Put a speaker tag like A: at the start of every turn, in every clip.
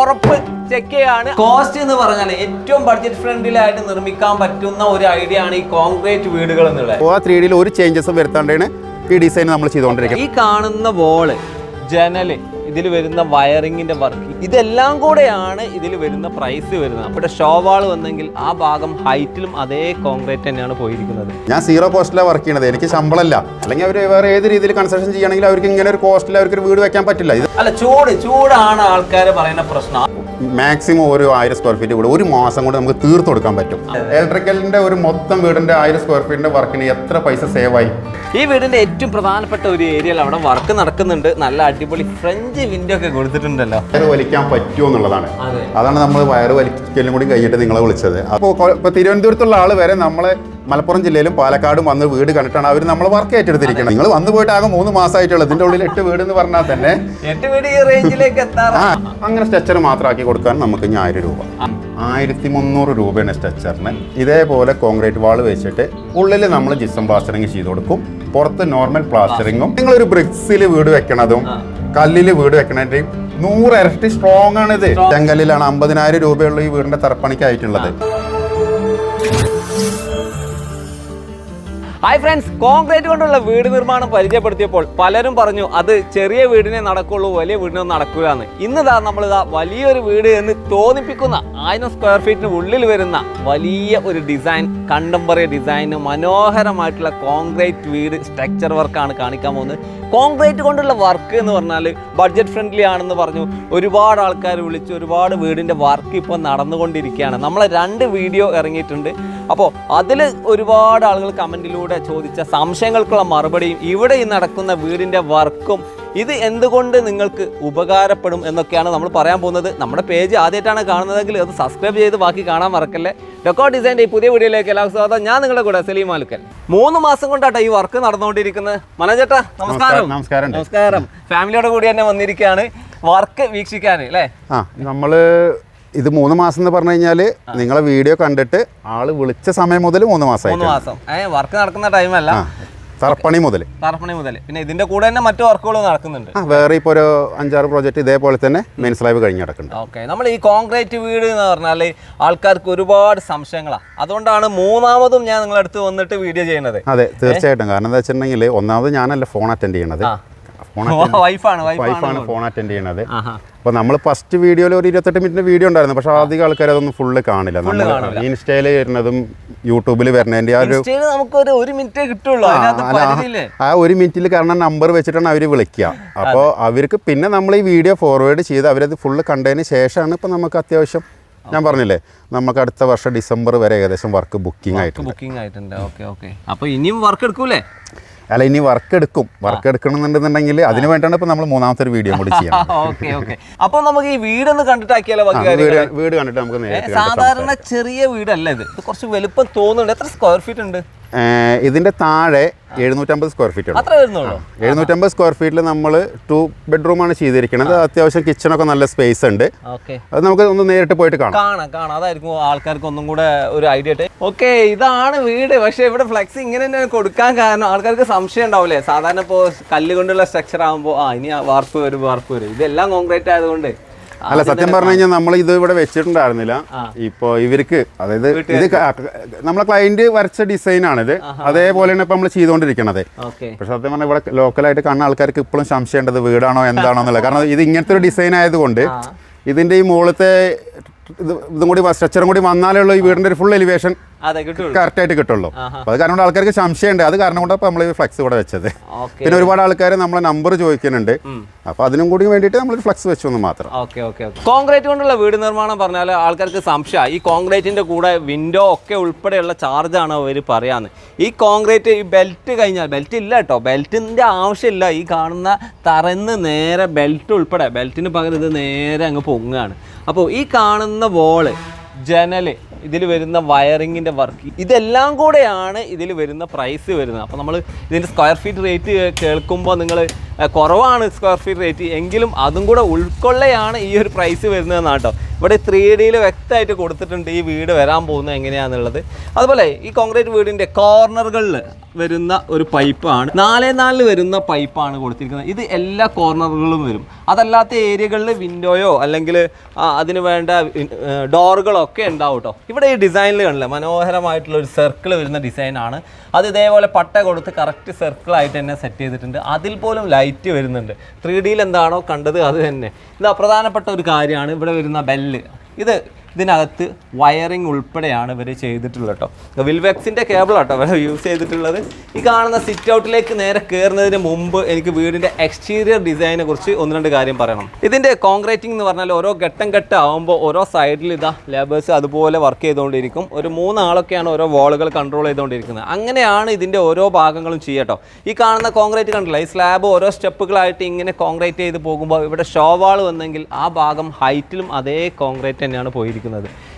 A: ഉറപ്പ് ചെക്ക് ചെയ്യാണ്. കോസ്റ്റ് എന്ന് പറഞ്ഞാൽ ഏറ്റവും ബഡ്ജറ്റ് ഫ്രണ്ട്ലി ആയിട്ട് നിർമ്മിക്കാൻ പറ്റുന്ന ഒരു ഐഡിയ ആണ് ഈ കോൺക്രീറ്റ് വീടുകൾ എന്നുള്ളത്.
B: ആ ത്രീ ഡിയിൽ ഒരു ചേഞ്ചസും വരുത്താണ്ടാണ് ഈ ഡിസൈൻ നമ്മൾ ചെയ്തുകൊണ്ടിരിക്കുന്നത്
A: ഈ കാണുന്ന വോൾ ജനൽ ഇതിൽ വരുന്ന വയറിങ്ങിന്റെ വർക്ക്. ഇതെല്ലാം കൂടെയാണ് ഇതിൽ വരുന്ന പ്രൈസ് വരുന്നത്. അപ്പോൾ ഷോവാൾ വന്നെങ്കിൽ ആ ഭാഗം ഹൈറ്റിലും അതേ കോൺക്രീറ്റ് തന്നെയാണ് പോയിരിക്കുന്നത്.
B: ഞാൻ സീറോ കോസ്റ്റിലാണ് വർക്ക് ചെയ്യണത്. എനിക്ക് ശമ്പളമല്ല അല്ലെങ്കിൽ അവർ വേറെ ഏത് രീതിയിൽ കൺസ്ട്രക്ഷൻ ചെയ്യണമെങ്കിൽ അവർക്ക് ഇങ്ങനെ ഒരു കോസ്റ്റിൽ അവർക്ക് ഒരു വീട് വെക്കാൻ പറ്റില്ല. ഇത്
A: അല്ല ചൂട് ചൂടാണ് ആൾക്കാർ പറയുന്ന പ്രശ്നം.
B: മാക്സിമം ഒരു ആയിരം സ്ക്വയർ ഫീറ്റ് വീട് ഒരു മാസം കൊണ്ട് നമുക്ക് തീർത്ത് കൊടുക്കാൻ പറ്റും. ഇലക്ട്രിക്കലിന്റെ ഒരു മൊത്തം വീടിന്റെ ആയിരം സ്ക്വയർ ഫീറ്റിന്റെ വർക്കിന് എത്ര പൈസ സേവ് ആയി?
A: ഈ വീടിന്റെ ഏറ്റവും പ്രധാനപ്പെട്ട ഒരു ഏരിയയിൽ അവിടെ വർക്ക് നടക്കുന്നുണ്ട്. നല്ല അടിപൊളി ഫ്രഞ്ച് വിൻഡോ ഒക്കെ കൊടുത്തിട്ടുണ്ടല്ലോ.
B: വയറ് വലിക്കാൻ പറ്റുമോ എന്നുള്ളതാണ്. അതാണ് നമ്മൾ വയറ് വലിക്കലും കൂടി കഴിഞ്ഞിട്ട് നിങ്ങളെ വിളിച്ചത്. അപ്പോൾ തിരുവനന്തപുരത്തുള്ള ആൾ വരെ നമ്മളെ മലപ്പുറം ജില്ലയിലും പാലക്കാടും വന്ന് വീട് കണ്ടിട്ടാണ് അവർ നമ്മൾ വർക്ക് ഏറ്റെടുത്തിരിക്കുന്നത് നിങ്ങൾ വന്നു പോയിട്ട് ആകെ മൂന്ന് മാസമായിട്ടുള്ളത് ഇതിന്റെ ഉള്ളിൽ എട്ട് വീട് എന്ന് പറഞ്ഞാൽ തന്നെ
A: എട്ട് വീട് ഈ റേഞ്ചിലേക്ക് എത്താറ്?
B: അങ്ങനെ സ്ട്രെച്ചർ മാത്രമാക്കി കൊടുക്കാൻ നമുക്ക് ഇനി ആയിരം രൂപ. ആയിരത്തി മുന്നൂറ് രൂപയാണ് സ്ട്രെച്ചറിന് ഇതേപോലെ കോൺക്രീറ്റ് വാൾ വെച്ചിട്ട് ഉള്ളിൽ നമ്മൾ ജിസം പ്ലാസ്റ്ററിങ് ചെയ്ത് കൊടുക്കും. പുറത്ത് നോർമൽ പ്ലാസ്റ്ററിങ്ങും നിങ്ങളൊരു ബ്രിക്സിൽ വീട് വെക്കണതും കല്ലിൽ വീട് വെക്കണതിന്റെയും നൂറ് ഇരട്ടി സ്ട്രോങ് ആണ് ഇത് ചെങ്കല്ലിലാണ് അമ്പതിനായിരം രൂപയുള്ള ഈ വീടിന്റെ തറപ്പണിക്കായിട്ടുള്ളത്.
A: ഹായ് ഫ്രണ്ട്സ് കോൺക്രീറ്റ് കൊണ്ടുള്ള വീട് നിർമ്മാണം പരിചയപ്പെടുത്തിയപ്പോൾ പലരും പറഞ്ഞു അത് ചെറിയ വീടിനെ നടക്കുള്ളൂ വലിയ വീടിനൊന്നും നടക്കൂല എന്ന്. നമ്മൾ ഇതാ വലിയൊരു വീട് എന്ന് തോന്നിപ്പിക്കുന്ന ആയിരം സ്ക്വയർ ഫീറ്റിന് ഉള്ളിൽ വരുന്ന വലിയ ഒരു ഡിസൈൻ കണ്ടംപററി ഡിസൈന് മനോഹരമായിട്ടുള്ള കോൺക്രീറ്റ് വീട് സ്ട്രക്ചർ വർക്കാണ് കാണിക്കാൻ പോകുന്നത്. കോൺക്രീറ്റ് കൊണ്ടുള്ള വർക്ക് എന്ന് പറഞ്ഞാൽ ബഡ്ജറ്റ് ഫ്രണ്ട്ലി ആണെന്ന് പറഞ്ഞു. ഒരുപാട് ആൾക്കാർ വിളിച്ച് ഒരുപാട് വീടിന്റെ വർക്ക് ഇപ്പോൾ നടന്നുകൊണ്ടിരിക്കുകയാണ്. നമ്മളെ രണ്ട് വീഡിയോ ഇറങ്ങിയിട്ടുണ്ട്. അപ്പോൾ അതിൽ ഒരുപാട് ആളുകൾ കമന്റിലൂടെ ചോദിച്ച സംശയങ്ങൾക്കുള്ള മറുപടിയും ഇവിടെ ഈ നടക്കുന്ന വീടിന്റെ വർക്കും ഇത് എന്തുകൊണ്ട് നിങ്ങൾക്ക് ഉപകാരപ്പെടും എന്നൊക്കെയാണ് നമ്മൾ പറയാൻ പോകുന്നത്. നമ്മുടെ പേജ് ആദ്യമായിട്ടാണ് കാണുന്നതെങ്കിൽ അത് സബ്സ്ക്രൈബ് ചെയ്ത് ബാക്കി കാണാൻ മറക്കല്ലേ. ഡെക്കോ ഡിസൈന്റെ ഈ പുതിയ വീഡിയോയിലേക്ക് എല്ലാവർക്കും സ്വാഗതം. ഞാൻ നിങ്ങളുടെ കൂടെ സലീം മാലുക്കൽ. മൂന്ന് മാസം കൊണ്ടാട്ടോ ഈ വർക്ക് നടന്നുകൊണ്ടിരിക്കുന്നത്. മനോജേട്ടാ നമസ്കാരം.
B: നമസ്കാരം
A: നമസ്കാരം. ഫാമിലിയോട് കൂടി തന്നെ വന്നിരിക്കുകയാണ്. വർക്ക് വീക്ഷിക്കാൻ അല്ലേ?
B: നമ്മൾ ഇത് മൂന്ന് മാസം എന്ന് പറഞ്ഞു കഴിഞ്ഞാൽ നിങ്ങളെ വീഡിയോ കണ്ടിട്ട് ആൾ വിളിച്ച സമയം മുതൽ മൂന്ന്
A: മാസം വർക്ക് നടക്കുന്ന ടൈമല്ല
B: അല്ല. തറപ്പണി മുതൽ.
A: തറപ്പണി മുതൽ. പിന്നെ ഇതിന്റെ കൂടെ തന്നെ മറ്റു വർക്കുകളും നടക്കുന്നുണ്ട്.
B: ആ വേറെ ഇപ്പോൾ ഒരു അഞ്ചാറ് പ്രോജക്റ്റ് ഇതേപോലെ തന്നെ മെയിൻ സ്ലാബ് കഴിഞ്ഞ് നടക്കുന്നുണ്ട്.
A: ഓക്കെ നമ്മൾ ഈ കോൺക്രീറ്റ് വീട് എന്ന് പറഞ്ഞാൽ ആൾക്കാർക്ക് ഒരുപാട് സംശയങ്ങളാണ് അതുകൊണ്ടാണ് മൂന്നാമതും ഞാൻ നിങ്ങളുടെ അടുത്ത് വന്നിട്ട് വീഡിയോ ചെയ്യുന്നത്.
B: അതെ തീർച്ചയായിട്ടും. കാരണം എന്താ വെച്ചിട്ടുണ്ടെങ്കിൽ ഒന്നാമത് ഞാനല്ല ഫോൺ അറ്റൻഡ് ചെയ്യണത്. ഫോൺ
A: വൈഫാണ്
B: വൈഫാണ്
A: വൈഫാണ്
B: ഫോൺ അറ്റൻഡ് ചെയ്യണത്. അപ്പോൾ നമ്മൾ ഫസ്റ്റ് വീഡിയോയിൽ ഒരു ഇരുപത്തെട്ട് മിനിറ്റ് വീഡിയോ ഉണ്ടായിരുന്നു. പക്ഷേ അധികം ആൾക്കാർ അതൊന്നും ഫുള്ള് കാണില്ല. നമ്മൾ ഇൻസ്റ്റയിൽ വരുന്നതും യൂട്യൂബിൽ വരുന്നതിന്റെ ആ ഒരു
A: നമുക്കൊരു ഒരു മിനിറ്റേ കിട്ടുള്ളൂ.
B: ആ ഒരു മിനിറ്റിൽ കാരണം നമ്പർ വെച്ചിട്ടാണ് അവർ വിളിക്കുക. അപ്പോൾ അവർക്ക് പിന്നെ നമ്മൾ ഈ വീഡിയോ ഫോർവേഡ് ചെയ്ത് അവരത് ഫുള്ള് കണ്ടതിന് ശേഷമാണ് ഇപ്പോൾ നമുക്ക് അത്യാവശ്യം ഞാൻ പറഞ്ഞില്ലേ നമുക്ക് അടുത്ത വർഷം ഡിസംബർ വരെ ഏകദേശം വർക്ക് ബുക്കിംഗ് ആയിട്ടുണ്ട്.
A: ബുക്കിംഗ് ആയിട്ടുണ്ട്. ഓക്കെ ഓക്കെ അപ്പോൾ ഇനിയും വർക്ക് എടുക്കൂലേ?
B: അല്ല ഇനി വർക്ക് എടുക്കും. വർക്ക് എടുക്കണമെന്നുണ്ടെന്നുണ്ടെങ്കിൽ അതിന് വേണ്ടിയാണ് ഇപ്പൊ നമ്മൾ മൂന്നാമത്തെ ഒരു വീഡിയോ കൂടി ചെയ്യാം
A: ഓക്കെ ഓക്കെ. അപ്പൊ നമുക്ക് ഈ വീടൊന്ന് കണ്ടിട്ടാക്കിയാലോ
B: വീട് വീട് കണ്ടിട്ട് നമുക്ക്
A: സാധാരണ ചെറിയ വീടല്ല ഇത്. കുറച്ച് വലുപ്പം തോന്നുന്നുണ്ട്. എത്ര സ്ക്വയർ ഫീറ്റ് ഉണ്ട്?
B: ഏർ ഇതിന്റെ താഴെ എഴുന്നൂറ്റമ്പത് സ്ക്വയർ ഫീറ്റ് ഉണ്ട്. എഴുന്നൂറ്റമ്പത് സ്ക്വയർ ഫീറ്റിൽ നമ്മൾ ടു ബെഡ്റൂമാണ് ചെയ്തിരിക്കുന്നത്. അത്യാവശ്യം കിച്ചണൊക്കെ നല്ല സ്പേസ് ഉണ്ട്. അത് നമുക്ക് ഒന്ന് നേരിട്ട് പോയിട്ട് കാണാം.
A: കാണാം കാണാം. അതായിരിക്കും ആൾക്കാർക്ക് ഒന്നും കൂടെ ഒരു ഐഡിയ ആയിട്ട്. ഓക്കെ ഇതാണ് വീട്. പക്ഷെ ഇവിടെ ഫ്ലെക്സ് ഇങ്ങനെ തന്നെ കൊടുക്കാൻ കാരണം ആൾക്കാർക്ക് സംശയം ഉണ്ടാവില്ലേ? സാധാരണ ഇപ്പോൾ കല്ല് കൊണ്ടുള്ള സ്ട്രക്ചർ ആകുമ്പോൾ ആ ഇനി വാർപ്പ് വരും വാർപ്പ് വരും. ഇതെല്ലാം കോൺക്രീറ്റ് ആയതുകൊണ്ട്.
B: അല്ല സത്യം പറഞ്ഞു കഴിഞ്ഞാൽ നമ്മൾ ഇത് ഇവിടെ വെച്ചിട്ടുണ്ടായിരുന്നില്ല. ഇപ്പോ ഇവർക്ക് അതായത് ഇത് നമ്മളെ ക്ലയന്റ് വരച്ച ഡിസൈൻ ആണിത്. അതേപോലെയാണ് ഇപ്പൊ നമ്മൾ ചെയ്തുകൊണ്ടിരിക്കണത് പക്ഷെ സത്യം പറഞ്ഞാൽ ഇവിടെ ലോക്കലായിട്ട് കാണുന്ന ആൾക്കാർക്ക് ഇപ്പോഴും സംശയമുണ്ടത് വീടാണോ എന്താണോ എന്നുള്ളത്. കാരണം ഇത് ഇങ്ങനത്തെ ഒരു ഡിസൈൻ ആയതുകൊണ്ട് ഇതിന്റെ ഈ മുകളിലത്തെ ഇത് കൂടി സ്ട്രക്ചറും കൂടി വന്നാലേ ഉള്ളൂ ഈ വീടിന്റെ ഒരു ഫുൾ എലിവേഷൻ കറക്റ്റ് ആയിട്ട് കിട്ടുള്ളൂ. അപ്പൊ അത് കാരണം കൊണ്ട് ആൾക്കാർക്ക് സംശയമുണ്ട്. അത് കാരണം കൊണ്ട് നമ്മൾ ഈ ഫ്ലക്സ് ഇവിടെ വെച്ചത്. പിന്നെ ഒരുപാട് ആൾക്കാർ നമ്മളെ നമ്പർ ചോദിക്കുന്നുണ്ട്. അപ്പൊ അതിനും കൂടി വേണ്ടിയിട്ട് നമ്മൾ ഫ്ലക്സ് വെച്ചു എന്ന് മാത്രം.
A: കോൺക്രീറ്റ് കൊണ്ടുള്ള വീട് നിർമ്മാണം പറഞ്ഞാൽ ആൾക്കാർക്ക് സംശയം. ഈ കോൺക്രീറ്റിന്റെ കൂടെ വിൻഡോ ഒക്കെ ഉൾപ്പെടെയുള്ള ചാർജാണ് അവർ പറയാന്ന്. ഈ കോൺക്രീറ്റ് ഈ ബെൽറ്റ് കഴിഞ്ഞാൽ ബെൽറ്റ് ഇല്ല കേട്ടോ. ബെൽറ്റിന്റെ ആവശ്യമില്ല. ഈ കാണുന്ന തറന്ന് നേരെ ബെൽറ്റ് ഉൾപ്പെടെ. ബെൽറ്റിന് പകരം ഇത് നേരെ അങ്ങ് പൊങ്ങുകയാണ് അപ്പോൾ ഈ കാണുന്ന വോൾ ജനൽ ഇതിൽ വരുന്ന വയറിങ്ങിന്റെ വർക്ക്. ഇതെല്ലാം കൂടെയാണ് ഇതിൽ വരുന്ന പ്രൈസ് വരുന്നത്. അപ്പോൾ നമ്മൾ ഇതിന്റെ സ്ക്വയർ ഫീറ്റ് റേറ്റ് കേൾക്കുമ്പോൾ നിങ്ങൾ കുറവാണ് സ്ക്വയർ ഫീറ്റ് റേറ്റ് എങ്കിലും അതും കൂടെ ഉൾക്കൊള്ളയാണ് ഈ ഒരു പ്രൈസ് വരുന്നതെന്നാണ് കേട്ടോ. ഇവിടെ ത്രീ ഡിയിൽ വ്യക്തമായിട്ട് കൊടുത്തിട്ടുണ്ട് ഈ വീട് വരാൻ പോകുന്നത് എങ്ങനെയാണെന്നുള്ളത് അതുപോലെ ഈ കോൺക്രീറ്റ് വീടിന്റെ കോർണറുകളിൽ വരുന്ന ഒരു പൈപ്പാണ് നാലേ നാലിൽ വരുന്ന പൈപ്പാണ് കൊടുത്തിരിക്കുന്നത്. ഇത് എല്ലാ കോർണറുകളും വരും. അതല്ലാത്ത ഏരിയകളിൽ വിൻഡോയോ അല്ലെങ്കിൽ അതിന് വേണ്ട ഡോറുകളോ ഒക്കെ ഉണ്ടാവും കേട്ടോ ഇവിടെ ഈ ഡിസൈനിൽ കണ്ടില്ല? മനോഹരമായിട്ടുള്ള ഒരു സർക്കിൾ വരുന്ന ഡിസൈനാണ് അത് ഇതേപോലെ പട്ട കൊടുത്ത് കറക്റ്റ് സർക്കിളായിട്ട് തന്നെ സെറ്റ് ചെയ്തിട്ടുണ്ട്. അതിൽ പോലും ലൈറ്റ് വരുന്നുണ്ട്. ത്രീ ഡിയിൽ എന്താണോ കണ്ടത് അത് തന്നെ. ഇത് അപ്രധാനപ്പെട്ട ഒരു കാര്യമാണ്. ഇവിടെ വരുന്ന ബെല്ല് ഇത് ഇതിനകത്ത് വയറിംഗ് ഉൾപ്പെടെയാണ് ഇവർ ചെയ്തിട്ടുള്ളത് കേട്ടോ. വിൽവെക്സിന്റെ കേബിൾ കേട്ടോ ഇവർ യൂസ് ചെയ്തിട്ടുള്ളത്. ഈ കാണുന്ന സിറ്റ് ഔട്ടിലേക്ക് നേരെ കയറുന്നതിന് മുമ്പ് എനിക്ക് വീടിന്റെ എക്സ്റ്റീരിയർ ഡിസൈനെ കുറിച്ച് ഒന്ന് രണ്ട് കാര്യം പറയണം. ഇതിന്റെ കോൺക്രീറ്റിംഗ് എന്ന് പറഞ്ഞാൽ ഓരോ ഘട്ടം ഘട്ടം ആകുമ്പോൾ ഓരോ സൈഡിൽ ഇതാ ലേബേഴ്സ് അതുപോലെ വർക്ക് ചെയ്തുകൊണ്ടിരിക്കും ഒരു മൂന്നാളൊക്കെയാണ് ഓരോ വാളുകൾ കൺട്രോൾ ചെയ്തുകൊണ്ടിരിക്കുന്നത് അങ്ങനെയാണ് ഇതിന്റെ ഓരോ ഭാഗങ്ങളും ചെയ്യട്ടോ ഈ കാണുന്ന കോൺക്രീറ്റ് കണ്ടില്ല? ഈ സ്ലാബ് ഓരോ സ്റ്റെപ്പുകളായിട്ട് ഇങ്ങനെ കോൺക്രീറ്റ് ചെയ്ത് പോകുമ്പോൾ ഇവിടെ ഷോ വാൾ വന്നെങ്കിൽ ആ ഭാഗം ഹൈറ്റിലും അതേ കോൺക്രീറ്റ് തന്നെയാണ് പോയിരിക്കുന്നത്.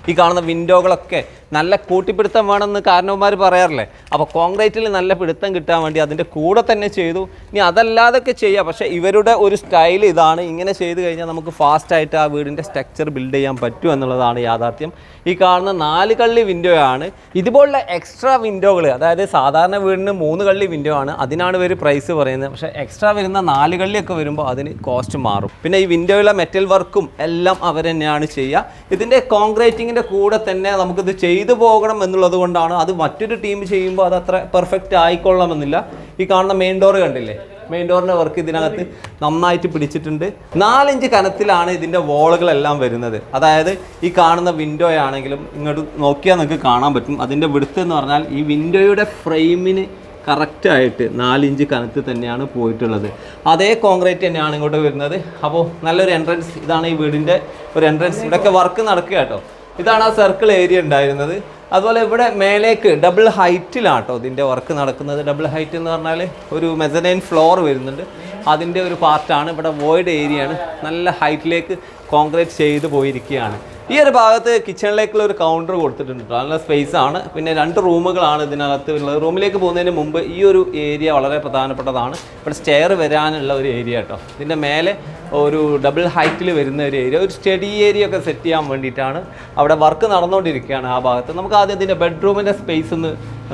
A: ഈ കാണുന്ന വിൻഡോകളൊക്കെ നല്ല കൂട്ടിപ്പിടുത്തം വേണമെന്ന് കാരണവന്മാർ പറയാറില്ലേ? അപ്പോൾ കോൺക്രീറ്റിൽ നല്ല പിടുത്തം കിട്ടാൻ വേണ്ടി അതിന്റെ കൂടെ തന്നെ ചെയ്തു. ഇനി അതല്ലാതൊക്കെ ചെയ്യാം. പക്ഷേ ഇവരുടെ ഒരു സ്റ്റൈൽ ഇതാണ്. ഇങ്ങനെ ചെയ്ത് കഴിഞ്ഞാൽ നമുക്ക് ഫാസ്റ്റായിട്ട് ആ വീടിന്റെ സ്ട്രക്ചർ ബിൽഡ് ചെയ്യാൻ പറ്റും എന്നുള്ളതാണ് യാഥാർത്ഥ്യം. ഈ കാണുന്ന നാല് കള്ളി വിൻഡോ ആണ്. ഇതുപോലുള്ള എക്സ്ട്രാ വിൻഡോകൾ അതായത് സാധാരണ വീടിന് മൂന്ന് കള്ളി വിൻഡോ ആണ്. അതിനാണ് ഇവർ പ്രൈസ് പറയുന്നത്. പക്ഷേ എക്സ്ട്രാ വരുന്ന നാല് കള്ളിയൊക്കെ വരുമ്പോൾ അതിന് കോസ്റ്റ് മാറും. പിന്നെ ഈ വിൻഡോയിലെ മെറ്റൽ വർക്കും എല്ലാം അവർ തന്നെയാണ് ചെയ്യുക. ഇതിന്റെ കോൺക്രീറ്റിങ്ങിന്റെ കൂടെ തന്നെ നമുക്കിത് ചെയ്തു പോകണം എന്നുള്ളത് കൊണ്ടാണ് അത് മറ്റൊരു ടീം ചെയ്യുമ്പോൾ അത് അത്ര പെർഫെക്റ്റ് ആയിക്കൊള്ളണമെന്നില്ല. ഈ കാണുന്ന മെയിൻ ഡോർ കണ്ടില്ലേ? മെയിൻ ഡോറിന്റെ വർക്ക് ഇതിനകത്ത് നന്നായിട്ട് പിടിച്ചിട്ടുണ്ട്. നാലിഞ്ച് കനത്തിലാണ് ഇതിന്റെ വോളുകളെല്ലാം വരുന്നത്. അതായത് ഈ കാണുന്ന വിൻഡോ ആണെങ്കിലും ഇങ്ങോട്ട് നോക്കിയാൽ നിങ്ങൾക്ക് കാണാൻ പറ്റും. അതിന്റെ വിടുത്ത് എന്ന് പറഞ്ഞാൽ ഈ വിൻഡോയുടെ ഫ്രെയിമിന് കറക്റ്റായിട്ട് നാലിഞ്ച് കനത്ത് തന്നെയാണ് പോയിട്ടുള്ളത്. അതേ കോൺക്രീറ്റ് തന്നെയാണ് ഇങ്ങോട്ട് വരുന്നത്. അപ്പോൾ നല്ലൊരു എൻട്രൻസ് ഇതാണ് ഈ വീടിന്റെ ഒരു എൻട്രൻസ് ഇവിടെയൊക്കെ വർക്ക് നടക്കുക കേട്ടോ ഇതാണ് ആ സർക്കിൾ ഏരിയ ഉണ്ടായിരുന്നത്. അതുപോലെ ഇവിടെ മേലേക്ക് ഡബിൾ ഹൈറ്റിലാണ് ഇതിന്റെ വർക്ക് നടക്കുന്നത്. ഡബിൾ ഹൈറ്റ് എന്ന് പറഞ്ഞാൽ ഒരു മെസനൈൻ ഫ്ലോർ വരുന്നുണ്ട്. അതിന്റെ ഒരു പാർട്ടാണ് ഇവിടെ വോയിഡ് ഏരിയയാണ് നല്ല ഹൈറ്റിലേക്ക് കോൺക്രീറ്റ് ചെയ്ത് പോയിരിക്കുകയാണ്. ഈ ഒരു ഭാഗത്ത് കിച്ചണിലേക്കുള്ള ഒരു കൗണ്ടർ കൊടുത്തിട്ടുണ്ട്. നല്ല സ്പേസ് ആണ്. പിന്നെ രണ്ട് റൂമുകളാണ് ഇതിനകത്ത് ഉള്ളത്. റൂമിലേക്ക് പോകുന്നതിന് മുമ്പ് ഈ ഒരു ഏരിയ വളരെ പ്രധാനപ്പെട്ടതാണ്. ഇവിടെ സ്റ്റെയർ വരാനുള്ള ഒരു ഏരിയ കേട്ടോ ഇതിന്റെ മേലെ ഒരു ഡബിൾ ഹൈറ്റിൽ വരുന്ന ഒരു ഏരിയ ഒരു സ്റ്റഡി ഏരിയ ഒക്കെ സെറ്റ് ചെയ്യാൻ വേണ്ടിയിട്ടാണ് അവിടെ വർക്ക് നടന്നുകൊണ്ടിരിക്കുകയാണ് ആ ഭാഗത്ത്. നമുക്ക് ആദ്യം ഇതിന്റെ ബെഡ്റൂമിന്റെ സ്പേസ് ഒന്ന്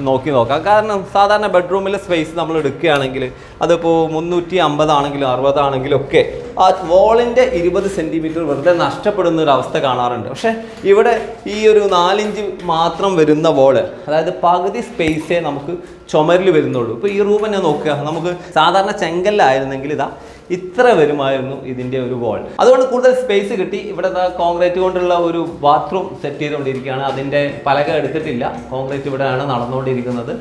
A: നോക്കി നോക്കാം. കാരണം സാധാരണ ബെഡ്റൂമിലെ സ്പേസ് നമ്മൾ എടുക്കുകയാണെങ്കിൽ അതിപ്പോൾ മുന്നൂറ്റി അമ്പതാണെങ്കിലും അറുപതാണെങ്കിലും ഒക്കെ ആ വോളിന്റെ ഇരുപത് സെന്റിമീറ്റർ വെറുതെ നഷ്ടപ്പെടുന്ന ഒരു അവസ്ഥ കാണാറുണ്ട്. പക്ഷേ ഇവിടെ ഈ ഒരു നാലിഞ്ച് മാത്രം വരുന്ന വോൾ അതായത് പകുതി സ്പേസേ നമുക്ക് ചുമരിൽ വരുന്നുള്ളൂ. ഇപ്പോൾ ഈ റൂം തന്നെ നോക്കുക. നമുക്ക് സാധാരണ ചെങ്കല്ലായിരുന്നെങ്കിൽ ഇതാ ഇത്ര വരുമായിരുന്നു ഇതിന്റെ ഒരു വോൾ അതുകൊണ്ട് കൂടുതൽ സ്പേസ് കിട്ടി. ഇവിടെ കോൺക്രീറ്റ് കൊണ്ടുള്ള ഒരു ബാത്റൂം സെറ്റ് ചെയ്തുകൊണ്ടിരിക്കുകയാണ്. അതിന്റെ പലക എടുത്തിട്ടില്ല. കോൺക്രീറ്റ് ഇവിടെയാണ് നടന്നുകൊണ്ടിരിക്കുന്നത്.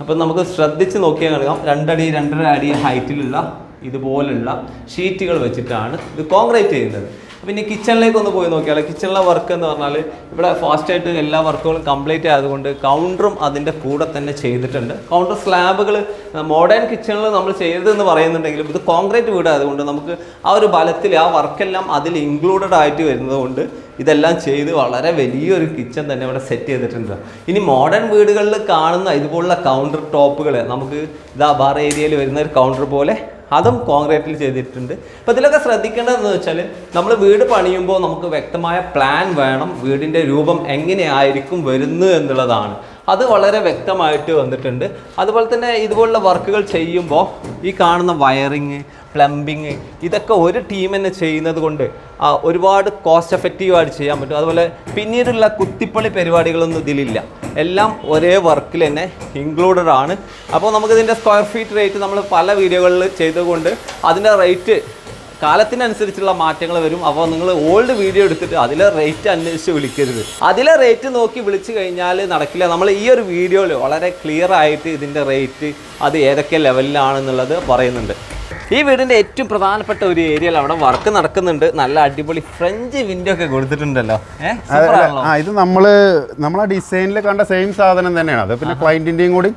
A: അപ്പം നമുക്ക് ശ്രദ്ധിച്ച് നോക്കിയാൽ കാണാം രണ്ടടി രണ്ടര അടി ഹൈറ്റിലുള്ള ഇതുപോലുള്ള ഷീറ്റുകൾ വെച്ചിട്ടാണ് ഇത് കോൺക്രീറ്റ് ചെയ്യുന്നത്. പിന്നെ കിച്ചണിലേക്ക് ഒന്ന് പോയി നോക്കിയാൽ കിച്ചണിലെ വർക്ക് എന്ന് പറഞ്ഞാൽ ഇവിടെ ഫാസ്റ്റായിട്ട് എല്ലാ വർക്കുകളും കംപ്ലീറ്റ് ആയതുകൊണ്ട് കൗണ്ടറും അതിന്റെ കൂടെ തന്നെ ചെയ്തിട്ടുണ്ട്. കൗണ്ടർ സ്ലാബുകൾ മോഡേൺ കിച്ചണിൽ നമ്മൾ ചെയ്തതെന്ന് പറയുന്നുണ്ടെങ്കിലും ഇത് കോൺക്രീറ്റ് വീടായതുകൊണ്ട് നമുക്ക് ആ ഒരു ബലത്തിൽ ആ വർക്കെല്ലാം അതിൽ ഇൻക്ലൂഡഡ് ആയിട്ട് വരുന്നതുകൊണ്ട് ഇതെല്ലാം ചെയ്ത് വളരെ വലിയൊരു കിച്ചൺ തന്നെ ഇവിടെ സെറ്റ് ചെയ്തിട്ടുണ്ട്. ഇനി മോഡേൺ വീടുകളിൽ കാണുന്ന ഇതുപോലുള്ള കൗണ്ടർ ടോപ്പുകൾ നമുക്ക് ഇതാ ബാർ ഏരിയയിൽ വരുന്ന ഒരു കൗണ്ടർ പോലെ അതും കോൺക്രീറ്റിൽ ചെയ്തിട്ടുണ്ട്. അപ്പോൾ ഇതിലൊക്കെ ശ്രദ്ധിക്കേണ്ടതെന്ന് വെച്ചാൽ നമ്മൾ വീട് പണിയുമ്പോൾ നമുക്ക് വ്യക്തമായ പ്ലാൻ വേണം വീടിന്റെ രൂപം എങ്ങനെയായിരിക്കും വരുന്നു എന്നുള്ളതാണ്. അത് വളരെ വ്യക്തമായിട്ട് വന്നിട്ടുണ്ട്. അതുപോലെ തന്നെ ഇതുപോലുള്ള വർക്കുകൾ ചെയ്യുമ്പോൾ ഈ കാണുന്ന വയറിങ് പ്ലംബിങ് ഇതൊക്കെ ഒരു ടീം തന്നെ ചെയ്യുന്നത് കൊണ്ട് ഒരുപാട് കോസ്റ്റ് എഫക്റ്റീവായിട്ട് ചെയ്യാൻ പറ്റും. അതുപോലെ പിന്നീടുള്ള കുത്തിപ്പണി പരിപാടികളൊന്നും ഇതിലില്ല. എല്ലാം ഒരേ വർക്കിൽ തന്നെ ഇൻക്ലൂഡഡ് ആണ്. അപ്പോൾ നമുക്കിതിന്റെ സ്ക്വയർ ഫീറ്റ് റേറ്റ് നമ്മൾ പല വീഡിയോകളിൽ ചെയ്തുകൊണ്ട് അതിന്റെ റേറ്റ് കാലത്തിനനുസരിച്ചുള്ള മാറ്റങ്ങൾ വരും. അപ്പോൾ നിങ്ങൾ ഓൾഡ് വീഡിയോ എടുത്തിട്ട് അതിലെ റേറ്റ് അന്വേഷിച്ച് വിളിക്കരുത്. അതിലെ റേറ്റ് നോക്കി വിളിച്ചു കഴിഞ്ഞാൽ നടക്കില്ല. നമ്മൾ ഈ ഒരു വീഡിയോയിൽ വളരെ ക്ലിയർ ആയിട്ട് ഇതിന്റെ റേറ്റ് അത് ഏതൊക്കെ ലെവലിലാണെന്നുള്ളത് പറയുന്നുണ്ട്. ഈ വീടിന്റെ ഏറ്റവും പ്രധാനപ്പെട്ട ഒരു ഏരിയയിൽ അവിടെ വർക്ക് നടക്കുന്നുണ്ട്. നല്ല അടിപൊളി ഫ്രഞ്ച് വിൻഡോ ഒക്കെ കൊടുത്തിട്ടുണ്ടല്ലോ.
B: ഇത് നമ്മൾ നമ്മളെ ഡിസൈനിൽ കണ്ട സെയിം സാധനം തന്നെയാണ്. അത് പിന്നെ ക്ലയന്റിന്റെയും കൂടി.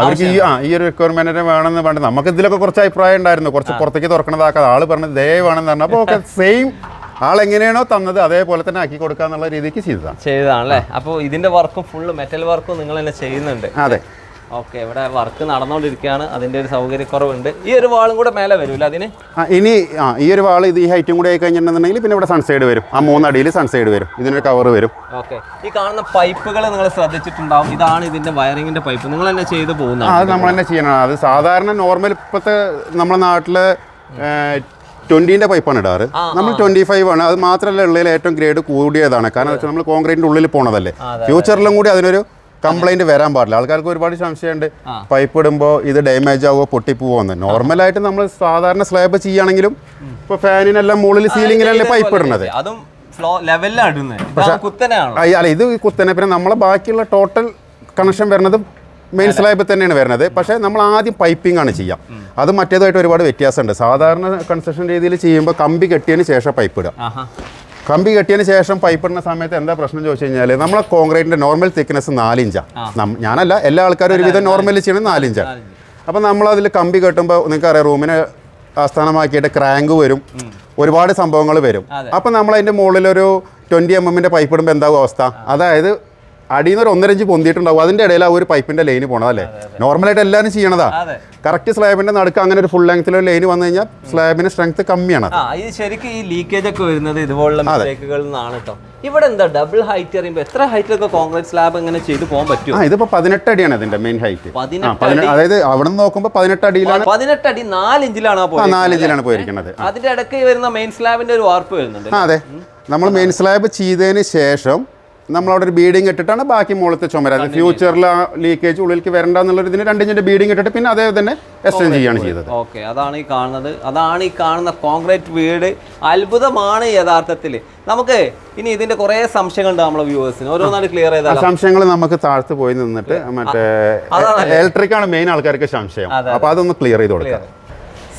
B: അവർക്ക് ഈ ആ ഈ ഒരു റിക്വയർമെന്റിനെ വേണമെന്ന് പറഞ്ഞു നമുക്ക് ഇതിലൊക്കെ കുറച്ച് അഭിപ്രായം ഉണ്ടായിരുന്നു. കുറച്ച് പുറത്തേക്ക് തുറക്കണതാക്കാതെ ആൾ പറഞ്ഞത് ദേ വേണമെന്ന് പറഞ്ഞു അപ്പോൾ ഓക്കെ സെയിം ആൾ എങ്ങനെയാണോ തന്നത് അതേപോലെ തന്നെ ആക്കി കൊടുക്കാന്നുള്ള രീതിക്ക് ചെയ്തതാണ്.
A: ചെയ്തതാണല്ലേ? അപ്പോൾ ഇതിന്റെ വർക്കും ഫുള്ള് മെറ്റൽ വർക്കും നിങ്ങൾ തന്നെ ചെയ്യുന്നുണ്ട്.
B: അതെ.
A: ഓക്കെ ഇവിടെ വർക്ക് നടന്നുകൊണ്ടിരിക്കുകയാണ് അതിന്റെ ഒരു സൗകര്യക്കുറവുണ്ട്. ഈ ഒരു വാളും കൂടെ മേലെ വരുമല്ലോ അതിന്?
B: ആ, ഇനി ആ ഈ ഒരു വാൾ ഇത് ഈ ഹൈറ്റും കൂടെ ആയി കഴിഞ്ഞിട്ടുണ്ടെന്നുണ്ടെങ്കിൽ പിന്നെ ഇവിടെ സൺസൈഡ് വരും. ആ മൂന്നടിയിൽ സൺസൈഡ് വരും. ഇതിനൊരു കവർ വരും.
A: ഓക്കെ. ഈ കാണുന്ന പൈപ്പുകൾ നിങ്ങൾ ശ്രദ്ധിച്ചിട്ടുണ്ടാവും. ഇതാണ് ഇതിന്റെ വയറിങ്ങിന്റെ പൈപ്പ് നിങ്ങൾ തന്നെ ചെയ്ത്
B: ആ, അത് നമ്മൾ തന്നെ ചെയ്യണം. അത് സാധാരണ നോർമൽ ഇപ്പോഴത്തെ നമ്മുടെ നാട്ടിൽ ട്വന്റീന്റെ പൈപ്പാണ് ഇടാറ്. നമ്മൾ ട്വന്റി ഫൈവ് ആണ്. അത് മാത്രമല്ല ഉള്ളിൽ ഏറ്റവും ഗ്രേഡ് കൂടിയതാണ്. കാരണം വെച്ചാൽ നമ്മൾ കോൺക്രീറ്റിന്റെ ഉള്ളിൽ പോണതല്ലേ. ഫ്യൂച്ചറിലും കൂടി അതിനൊരു കംപ്ലൈന്റ് വരാൻ പാടില്ല. ആൾക്കാർക്ക് ഒരുപാട് സംശയമുണ്ട്. പൈപ്പ് ഇടുമ്പോൾ ഇത് ഡാമേജ് ആവുമോ പൊട്ടിപ്പോവോന്ന് നോർമലായിട്ട് നമ്മൾ സാധാരണ സ്ലാബ് ചെയ്യുകയാണെങ്കിലും ഇപ്പൊ ഫാനിനെല്ലാം മുകളിൽ സീലിങ്ങിലല്ലേ പൈപ്പ് ഇടുന്നത്. അല്ല ഇത് കുത്തനെ. പിന്നെ നമ്മളെ ബാക്കിയുള്ള ടോട്ടൽ കണക്ഷൻ വരുന്നത് മെയിൻ സ്ലാബിൽ തന്നെയാണ് വരുന്നത്. പക്ഷേ നമ്മൾ ആദ്യം പൈപ്പിംഗ് ആണ് ചെയ്യാം. അത് മറ്റേതായിട്ട് ഒരുപാട് വ്യത്യാസമുണ്ട്. സാധാരണ കൺസ്ട്രക്ഷൻ രീതിയിൽ ചെയ്യുമ്പോൾ കമ്പി കെട്ടിയതിന് ശേഷം പൈപ്പ് ഇടുക. കമ്പി കെട്ടിയതിന് ശേഷം പൈപ്പ് ഇടുന്ന സമയത്ത് എന്താ പ്രശ്നം ചോദിച്ചു കഴിഞ്ഞാൽ നമ്മളെ കോൺക്രീറ്റിന്റെ നോർമൽ തിക്നെസ് നാലിഞ്ചാണ് ഞാനല്ല എല്ലാ ആൾക്കാരും ഒരുവിധം നോർമലി ചെയ്യണത് നാലിഞ്ചാണ് അപ്പം നമ്മളതിൽ കമ്പി കെട്ടുമ്പോൾ നിങ്ങൾക്ക് അറിയാം റൂമിനെ ആസ്ഥാനമാക്കിയിട്ട് ക്രാങ്ക് വരും. ഒരുപാട് സംഭവങ്ങൾ വരും. അപ്പം നമ്മൾ അതിന്റെ മുകളിലൊരു ട്വന്റി എം എമ്മിന്റെ പൈപ്പ് ഇടുമ്പോൾ എന്താകും അവസ്ഥ? അതായത് അടിയിൽ നിന്ന് ഒരു ഒന്നരഞ്ച് പൊന്തിയിട്ടുണ്ടാവും. അതിന്റെ ഇടയിൽ ആ ഒരു പൈപ്പിന്റെ ലൈന് പോണതല്ലേ നോർമലായിട്ട് എല്ലാവരും ചെയ്യണതാ. കറക്റ്റ് സ്ലാബിന്റെ നടുക്ക് അങ്ങനെ ഒരു ഫുൾ ലെങ്ത്തിൽ ഒരു ലൈന് വന്നു കഴിഞ്ഞാൽ സ്ലാബിന് സ്ട്രെങ്ത് കമ്മിയാണ്
A: ഇത് ശരിക്കും ഈ ലീക്കേജ് ഒക്കെ വരുന്നത് ഇതുപോലുള്ള മിസ്റ്റേക്കുകളിൽ നിന്നാണ് കേട്ടോ ഇവിടെ എന്താ ഡബിൾ ഹൈറ്റ് അറിയുമ്പോൾ എത്ര ഹൈറ്റിലൊക്കെ കോൺക്രീറ്റ് സ്ലാബ് എങ്ങനെ ചെയ്ത് പോകാൻ പറ്റും
B: ആ ഇതിപ്പോൾ പതിനെട്ട് അടിയാണ് ഇതിന്റെ മെയിൻ ഹൈറ്റ് അതായത് അവിടെ നോക്കുമ്പോൾ പതിനെട്ട് അടിയിലാണ്.
A: പതിനെട്ട് അടി നാല് ഇഞ്ചിലാണ്
B: നാല് ഇഞ്ചിലാണ് പോയിരിക്കുന്നത്.
A: അതിന്റെ ഇടയ്ക്ക് വരുന്ന മെയിൻ സ്ലാബിന്റെ ഒരു വാർപ്പ് വരുന്നുണ്ട്
B: അതെ. നമ്മൾ മെയിൻ സ്ലാബ് ചെയ്തതിന് ശേഷം നമ്മളവിടെ ഒരു ബീഡിങ് ഇട്ടിട്ടാണ് ബാക്കി മുകളത്തെ ചുമര. ഫ്യൂച്ചറിൽ ആ ലീക്കേജ് ഉള്ളിലേക്ക് വരണ്ട എന്നുള്ളൊരു ഇതിന് രണ്ടിഞ്ചിന്റെ ബീഡിങ് ഇട്ടിട്ട് പിന്നെ അതേ തന്നെ എക്സ്റ്റെൻഡ് ചെയ്യാണ് ചെയ്തത്.
A: ഓക്കെ അതാണ് ഈ കാണുന്നത്. അതാണ് ഈ കാണുന്ന കോൺക്രീറ്റ് വീട്. അത്ഭുതമാണ് യഥാർത്ഥത്തിൽ നമുക്ക് ഇനി ഇതിന്റെ കുറേ സംശയങ്ങളുണ്ട് നമ്മളെ വ്യൂവേഴ്സിന്. ഓരോന്നാണ് ക്ലിയർ ചെയ്ത
B: സംശയങ്ങൾ നമുക്ക് താഴ്ത്ത് പോയി നിന്നിട്ട് മറ്റേ ഇലക്ട്രിക് ആണ് മെയിൻ ആൾക്കാർക്ക് സംശയം. അപ്പൊ അതൊന്ന് ക്ലിയർ ചെയ്ത് കൊടുക്കാം.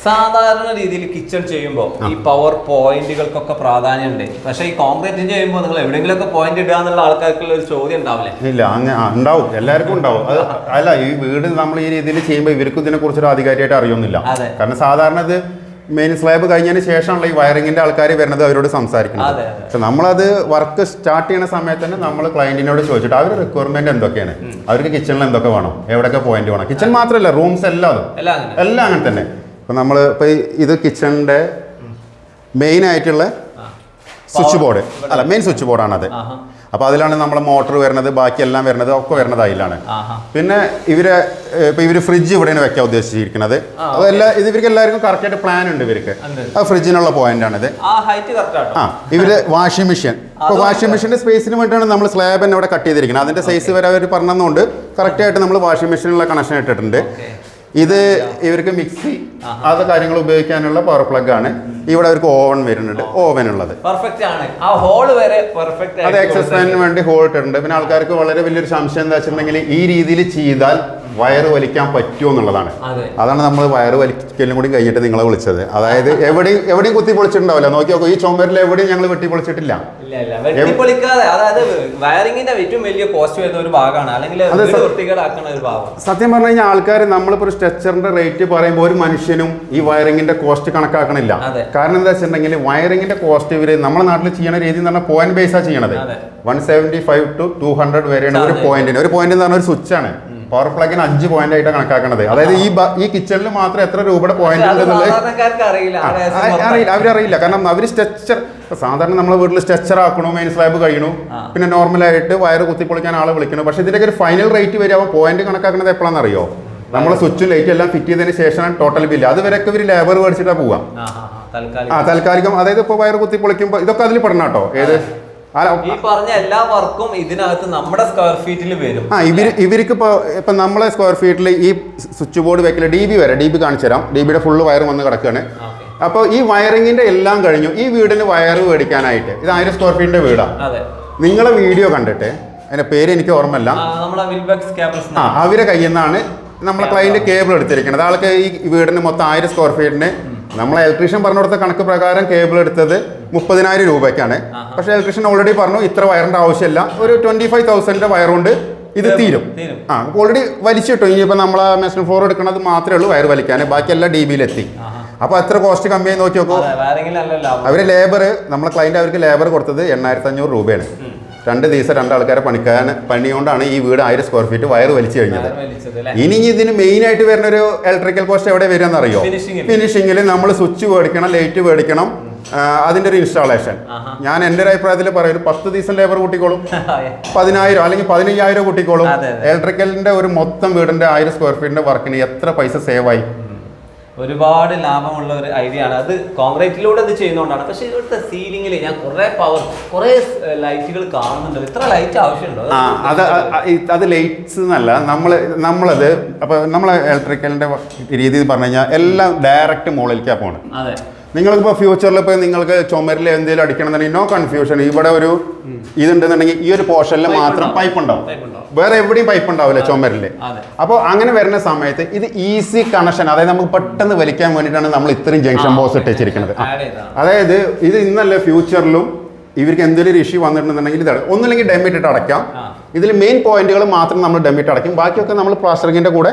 A: സാധാരണ രീതിയിൽ കിച്ചൺ ചെയ്യുമ്പോൾ ഈ പവർ പോയിന്റുകൾക്കൊക്കെ പ്രാധാന്യമുണ്ട്. പക്ഷേ ഈ കോൺക്രീറ്റിന് ചെയ്യുമ്പോൾ നിങ്ങൾ എവിടെയെങ്കിലുമൊക്കെ പോയിന്റ് ഇടുക എന്നുള്ള ആൾക്കാർക്കുള്ള ഒരു ചോദ്യം ഉണ്ടാവില്ലേ.
B: ഇല്ല അങ്ങനെ ഉണ്ടാവും. എല്ലാവർക്കും ഉണ്ടാവും. അത് അല്ല ഈ വീട് നമ്മൾ ഈ രീതിയിൽ ചെയ്യുമ്പോൾ ഇവർക്കും ഇതിനെ കുറിച്ചൊരു അധികാരിയായിട്ട്
A: അറിയുന്നില്ല
B: കാരണം സാധാരണ ഇത് മെയിൻ സ്ലാബ് കഴിഞ്ഞതിന് ശേഷമുള്ള ഈ വയറിങ്ങിന്റെ ആൾക്കാർ വരുന്നത് അവരോട് സംസാരിക്കുന്നത്. പക്ഷെ നമ്മളത് വർക്ക് സ്റ്റാർട്ട് ചെയ്യുന്ന സമയത്ത് തന്നെ നമ്മൾ ക്ലയന്റിനോട് ചോദിച്ചിട്ട് അവരുടെ റിക്വയർമെന്റ് എന്തൊക്കെയാണ്? അവർക്ക് കിച്ചണിൽ എന്തൊക്കെ വേണം? എവിടെയൊക്കെ പോയിന്റ് വേണം? കിച്ചൺ മാത്രമല്ല റൂംസ് എല്ലാം
A: എല്ലാം അങ്ങനെ
B: തന്നെ. ഇപ്പം നമ്മൾ ഇപ്പോൾ ഇത് കിച്ചണിന്റെ മെയിൻ ആയിട്ടുള്ള സ്വിച്ച് ബോർഡ് അല്ല മെയിൻ സ്വിച്ച് ബോർഡാണത് അപ്പോൾ അതിലാണ് നമ്മൾ മോട്ടർ വരുന്നത് ബാക്കിയെല്ലാം വരുന്നത് ഒക്കെ വരുന്നത് അതിലാണ്. പിന്നെ ഇവരെ ഇപ്പോൾ ഇവർ ഫ്രിഡ്ജ് ഇവിടെയാണ് വെക്കാൻ ഉദ്ദേശിച്ചിരിക്കുന്നത്. അതെല്ലാം ഇത് ഇവർക്ക് എല്ലാവർക്കും കറക്റ്റായിട്ട് പ്ലാൻ ഉണ്ട് ഇവർക്ക്. ആ ഫ്രിഡ്ജിനുള്ള പോയിന്റാണിത്
A: ആ
B: ഇവർ വാഷിംഗ് മെഷീൻ ഇപ്പോൾ വാഷിംഗ് മെഷീന്റെ സ്പേസിന് വേണ്ടിയാണ് നമ്മൾ സ്ലാബ് തന്നെ ഇവിടെ കട്ട് ചെയ്തിരിക്കുന്നത്. അതിന്റെ സൈസ് വരെ അവർ പറഞ്ഞതുകൊണ്ട് കറക്റ്റായിട്ട് നമ്മൾ വാഷിംഗ് മെഷീനുള്ള കണക്ഷൻ ഇട്ടിട്ടുണ്ട്. ഇത് ഇവർക്ക് മിക്സി അത് കാര്യങ്ങൾ ഉപയോഗിക്കാനുള്ള പവർ പ്ലഗ് ആണ്. ഇവിടെ അവർക്ക് ഓവൻ വരുന്നുണ്ട്. ഓവൻ ഉള്ളത്.
A: പെർഫെക്റ്റ് ആണ്. ആ ഹോൾ വരെ പെർഫെക്റ്റ്
B: അത് എക്സസ് ഫാനിന് വേണ്ടി ഹോൾ ഇട്ടിട്ടുണ്ട്. പിന്നെ ആൾക്കാർക്ക് വളരെ വലിയൊരു സംശയം എന്താ വെച്ചിട്ടുണ്ടെങ്കിൽ ഈ രീതിയിൽ ചെയ്താൽ വയറ് വലിക്കാൻ പറ്റുമോ എന്നുള്ളതാണ്. അതാണ് നമ്മൾ വയറ് വലിക്കലും കൂടി കഴിഞ്ഞിട്ട് നിങ്ങളെ വിളിച്ചത്. അതായത് എവിടെയും എവിടെയും കുത്തി പൊളിച്ചിട്ടുണ്ടാവില്ല. നോക്കി നോക്കൂ ഈ ചുമരിൽ എവിടെയും ഞങ്ങൾ വെട്ടി പൊളിച്ചിട്ടില്ല. സത്യം പറഞ്ഞു കഴിഞ്ഞാൽ ആൾക്കാർ നമ്മളിപ്പോൾ ഒരു സ്ട്രെച്ചറിന്റെ റേറ്റ് പറയുമ്പോൾ ഒരു മനുഷ്യനും ഈ വയറിങ്ങിന്റെ കോസ്റ്റ് കണക്കാക്കണില്ല. കാരണം എന്താ വെച്ചിട്ടുണ്ടെങ്കിൽ വയറിങ്ങിന്റെ കോസ്റ്റ് ഇവർ നമ്മുടെ നാട്ടിൽ ചെയ്യണ രീതി എന്ന് പറഞ്ഞാൽ പോയിന്റ് ബേസാണ് ചെയ്യണത്. One seventy five to two hundred വരെയാണ് ഒരു പോയിന്റിന് ഒരു പോയിന്റ് എന്ന് പറഞ്ഞാൽ ഒരു സ്വിച്ച് ആണ്. പവർ പ്ലഗിന് അഞ്ച് പോയിന്റ് ആയിട്ടാണ് കണക്കാക്കണത്. അതായത് ഈ ഈ കിച്ചണിൽ മാത്രം എത്ര രൂപയുടെ പോയിന്റ്
A: അറിയില്ല.
B: അവരറിയില്ല. കാരണം അവർ സ്ട്രെച്ചർ സാധാരണ നമ്മളെ വീട്ടിൽ സ്ട്രെച്ചർ ആക്കണു മെയിൻ സ്ലാബ് കഴിയണു. പിന്നെ നോർമലായിട്ട് വയറ് കുത്തിപ്പൊളിക്കാൻ ആളെ വിളിക്കണു. പക്ഷെ ഇതിന്റെ ഒരു ഫൈനൽ റേറ്റ് വരെ അവ പോയിന്റ് കണക്കാക്കുന്നത് എപ്പോഴാണെന്ന് നമ്മൾ സ്വിച്ചും ലൈറ്റും എല്ലാം ഫിറ്റ് ചെയ്തതിന് ശേഷമാണ് ടോട്ടൽ ബില്ല് അതുവരെയൊക്കെ ഇവർ ലേബർ മേടിച്ചിട്ടാ പോവുക
A: ആ, ആ, ആ, തൽക്കാലം
B: ആ താൽക്കാലികം. അതായത് ഇപ്പോൾ വയറ് കുത്തിപ്പൊളിക്കുമ്പോൾ ഇതൊക്കെ അതിൽ പെടണം കേട്ടോ. ഏത്?
A: ഈ പറഞ്ഞ എല്ലാ വർക്കും ഇതിനകത്ത് നമ്മുടെ സ്ക്വയർ ഫീറ്റിൽ വരും.
B: ആ ഇവർ ഇവർക്ക് ഇപ്പോൾ ഇപ്പം നമ്മളെ സ്ക്വയർ ഫീറ്റിൽ ഈ സ്വിച്ച് ബോർഡ് വെക്കില്ല ഡി ബി വരെ ഡി ബി കാണിച്ചു തരാം. ഡി ബിയുടെ ഫുള്ള് വയർ വന്ന് കിടക്കുകയാണ്
A: അപ്പൊ
B: അപ്പോൾ ഈ വയറിങ്ങിന്റെ എല്ലാം കഴിഞ്ഞു. ഈ വീടിന് വയർ മേടിക്കാനായിട്ട് ഇത് ആയിരം സ്ക്വയർ ഫീറ്റിന്റെ വീടാണ്
A: അതെ.
B: നിങ്ങളെ വീഡിയോ കണ്ടിട്ട് അതിന്റെ പേര് എനിക്ക് ഓർമ്മയില്ല.
A: ആ, നമ്മുടെ വിൽബക്സ് ക്യാബിൾസ്
B: ആ അവരെ കയ്യിൽ നിന്നാണ് നമ്മളെ ക്ലൈന്റ് കേബിൾ എടുത്തിരിക്കുന്നത് ആൾക്ക് ഈ വീടിന് മൊത്തം ആയിരം സ്ക്വയർ ഫീറ്റിന് നമ്മളെ ഇലക്ട്രീഷ്യൻ പറഞ്ഞു കൊടുത്ത കണക്ക് പ്രകാരം കേബിൾ എടുത്തത് മുപ്പതിനായിരം രൂപയ്ക്കാണ്. പക്ഷേ ഇലക്ട്രീഷ്യൻ ഓൾറെഡി പറഞ്ഞു ഇത്ര വയറിന്റെ ആവശ്യമില്ല. ഒരു ട്വന്റി ഫൈവ് തൗസൻഡിന്റെ വയറുകൊണ്ട് ഇത് തീരും. ആ ഓൾറെഡി വലിച്ചിട്ടു ഇനിയിപ്പോൾ നമ്മളെ മെഷീൻ ഫോർ എടുക്കുന്നത് മാത്രമേ ഉള്ളൂ വയർ വലിക്കാൻ ബാക്കി എല്ലാം ഡി ബിയിലെത്തി അപ്പോൾ എത്ര കോസ്റ്റ് കമ്മിയായി നോക്കി നോക്കൂ. അവർ ലേബർ നമ്മളെ ക്ലൈന്റ് അവർക്ക് ലേബർ കൊടുത്തത് എണ്ണായിരത്തി അഞ്ഞൂറ് രൂപയാണ് രണ്ട് ദിവസം രണ്ടാൾക്കാരെ പണിക്കാൻ പണിയോണ്ടാണ് ഈ വീട് ആയിരം സ്ക്വയർ ഫീറ്റ് വയർ വലിച്ചു കഴിഞ്ഞത്. ഇനി ഇതിന് മെയിൻ ആയിട്ട് വരുന്ന ഒരു ഇലക്ട്രിക്കൽ പോസ്റ്റ് എവിടെ വരിക അറിയോ
A: ഫിനിഷിംഗിൽ
B: ഫിനിഷിങ്ങിൽ നമ്മൾ സ്വിച്ച് മേടിക്കണം ലൈറ്റ് മേടിക്കണം അതിന്റെ ഒരു ഇൻസ്റ്റാളേഷൻ ഞാൻ എന്റെ ഒരു അഭിപ്രായത്തിൽ പറയും ഒരു പത്ത് ദിവസം ലേബർ കൂട്ടിക്കോളും. പതിനായിരം അല്ലെങ്കിൽ പതിനയ്യായിരം കൂട്ടിക്കോളും. ഇലക്ട്രിക്കലിന്റെ ഒരു മൊത്തം വീടിന്റെ ആയിരം സ്ക്വയർ ഫീറ്റിന്റെ വർക്കിന് എത്ര പൈസ സേവ് ആയി?
A: ഒരുപാട് ലാഭമുള്ള ഒരു ഐഡിയ ആണ്. അത് കോൺക്രീറ്റിലൂടെ അത് ചെയ്യുന്നതുകൊണ്ടാണ് പക്ഷേ ഇവിടുത്തെ സീലിംഗിൽ ഞാൻ കുറെ പവർ കുറെ ലൈറ്റുകൾ കാണുന്നുണ്ട് ഇത്ര ലൈറ്റ് ആവശ്യമുണ്ടോ?
B: ആ അത് അത് ലൈറ്റ്സ് എന്നല്ല. നമ്മൾ നമ്മളത് അപ്പോൾ നമ്മളെ ഇലക്ട്രിക്കലിന്റെ രീതി പറഞ്ഞു കഴിഞ്ഞാൽ എല്ലാം ഡയറക്റ്റ് മുകളിലേക്കാണ് പോകണം
A: അതെ.
B: നിങ്ങൾക്കിപ്പോൾ ഫ്യൂച്ചറിൽ ഇപ്പോൾ നിങ്ങൾക്ക് ചുമരിൽ എന്തെങ്കിലും അടിക്കണമെന്നുണ്ടെങ്കിൽ നോ കൺഫ്യൂഷൻ ഇവിടെ ഒരു ഇതുണ്ടെന്നുണ്ടെങ്കിൽ ഈ ഒരു പോർഷനിൽ മാത്രം പൈപ്പ് ഉണ്ടാവും. വേറെ എവിടെയും പൈപ്പ് ഉണ്ടാവില്ല ചുമരിൽ അപ്പോൾ അങ്ങനെ വരുന്ന സമയത്ത് ഇത് ഈസി കണക്ഷൻ അതായത് നമുക്ക് പെട്ടെന്ന് വലിക്കാൻ വേണ്ടിയിട്ടാണ് നമ്മൾ ഇത്രയും ജംഗ്ഷൻ ബോക്സ് ഇട്ട് വെച്ചിരിക്കുന്നത് ആ.
A: ആഡ് ചെയ്താണ്
B: അതായത് ഇത് ഇന്നല്ല ഫ്യൂച്ചറിലും ഇവർക്ക് എന്തെങ്കിലും ഒരു ഇഷ്യൂ വന്നിട്ടുണ്ടെന്നുണ്ടെങ്കിൽ ഇതാണ് ഒന്നില്ലെങ്കിൽ ഡെമിറ്റ് ഇട്ട് അടയ്ക്കാം. ഇതിൽ മെയിൻ പോയിന്റുകൾ മാത്രം നമ്മൾ ഡെമിറ്റ് അടയ്ക്കും. ബാക്കിയൊക്കെ നമ്മൾ പ്ലാസ്റ്ററിങ്ങിന്റെ കൂടെ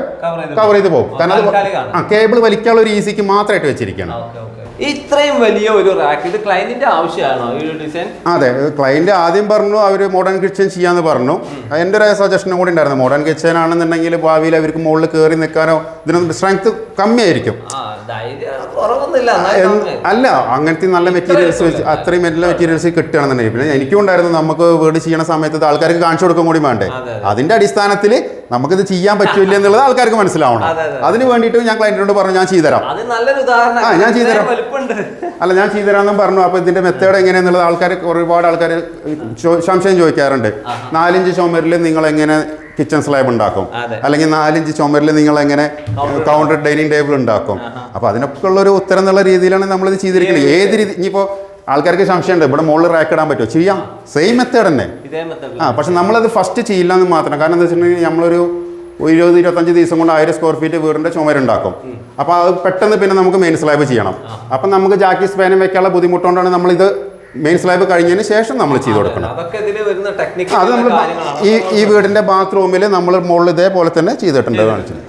A: കവർ ചെയ്ത്
B: പോകും. കാരണം അത് ആ കേബിൾ വലിക്കാനുള്ള ഒരു ഈസിക്ക് മാത്രമായിട്ട് വെച്ചിരിക്കുകയാണ്.
A: ഓക്കെ ഇത്രയും വലിയ ഒരു റാക്ക് ഇത് ക്ലയന്റിന്റെ ആവശ്യമാണോ ഈ ഒരു ഡിസൈൻ
B: അതെ ക്ലയന്റ് ആദ്യം പറഞ്ഞു അവർ മോഡേൺ കിച്ചൺ ചെയ്യാന്ന് പറഞ്ഞു. എന്റെ ഒരു സജഷനും കൂടി ഉണ്ടായിരുന്നു. മോഡേൺ കിച്ചൺ ആണെന്നുണ്ടെങ്കിൽ ഭാവിയിൽ അവർക്ക് മുകളിൽ കയറി നിൽക്കാനോ ഇതിനൊന്നും സ്ട്രെങ്ത് കമ്മിയായിരിക്കും. അല്ല അങ്ങനത്തെ നല്ല മെറ്റീരിയൽസ് വെച്ച് അത്രയും നല്ല മെറ്റീരിയൽസ് കിട്ടുകയാണെന്നുണ്ടെങ്കിൽ പിന്നെ എനിക്കും ഉണ്ടായിരുന്നു നമുക്ക് വീട് ചെയ്യണ സമയത്ത് ആൾക്കാർക്ക് കാണിച്ചു കൊടുക്കാൻ കൂടി വേണ്ടേ.
A: അതെ,
B: അതിന്റെ അടിസ്ഥാനത്തിൽ നമുക്കിത് ചെയ്യാൻ പറ്റില്ല എന്നുള്ളത് ആൾക്കാർക്ക് മനസ്സിലാവണം.
A: അതെ, അതെ.
B: അതിന് വേണ്ടിയിട്ട് ഞാൻ ക്ലയന്റിനോട് പറഞ്ഞു ഞാൻ ചെയ്തുതരാം. ആ, ഞാൻ ചെയ്തുതരാം. അല്ല ഞാൻ ചെയ്തുതരാമെന്നും പറഞ്ഞു. അപ്പോൾ ഇതിന്റെ മെത്തേഡ് എങ്ങനെയാന്നുള്ളത് ആൾക്കാർ ഒരുപാട് ആൾക്കാർ സംശയം ചോദിക്കാറുണ്ട്. നാലഞ്ച് ചുമരിൽ നിങ്ങൾ എങ്ങനെ കിച്ചൺ സ്ലാബ് ഉണ്ടാക്കും. അല്ലെങ്കിൽ നാലഞ്ച് ചുമരിൽ നിങ്ങൾ എങ്ങനെ കൗണ്ടർ ഡൈനിങ് ടേബിൾ ഉണ്ടാക്കും? അപ്പൊ അതിനൊക്കെ ഉള്ള ഒരു ഉത്തരം എന്നുള്ള രീതിയിലാണ് നമ്മളിത് ചെയ്തിരിക്കുന്നത്. ഏത് രീതി ഇനിയിപ്പോ ആൾക്കാർക്ക് സംശയമുണ്ട് ഇവിടെ മുകളിൽ റാക്ക് ഇടാൻ പറ്റുമോ? ചെയ്യാം. സെയിം മെത്തേഡ് തന്നെ.
A: ഇതേ മെത്തേഡ്
B: ആ പക്ഷെ നമ്മളത് ഫസ്റ്റ് ചെയ്യില്ല എന്ന് മാത്രം. കാരണം എന്താ വെച്ചിട്ടുണ്ടെങ്കിൽ നമ്മളൊരു ഒരു ഇരുപത് ഇരുപത്തഞ്ച് ദിവസം കൊണ്ട് ആയിരം സ്ക്വയർ ഫീറ്റ് വീടിന്റെ ചുമരുണ്ടാക്കും. അപ്പോൾ അത് പെട്ടെന്ന് പിന്നെ നമുക്ക് മെയിൻ സ്ലാബ് ചെയ്യണം. അപ്പം നമുക്ക് ജാക്കി സ്പാനും വെക്കാനുള്ള ബുദ്ധിമുട്ടുകൊണ്ടാണ് നമ്മളിത് മെയിൻ സ്ലാബ് കഴിഞ്ഞതിന് ശേഷം നമ്മൾ ചെയ്ത് കൊടുക്കണം. അത് നമ്മൾ ഈ ഈ വീടിന്റെ ബാത്റൂമിൽ നമ്മൾ മുകളിൽ ഇതേപോലെ തന്നെ ചെയ്തിട്ടുണ്ട് കാണിച്ചത്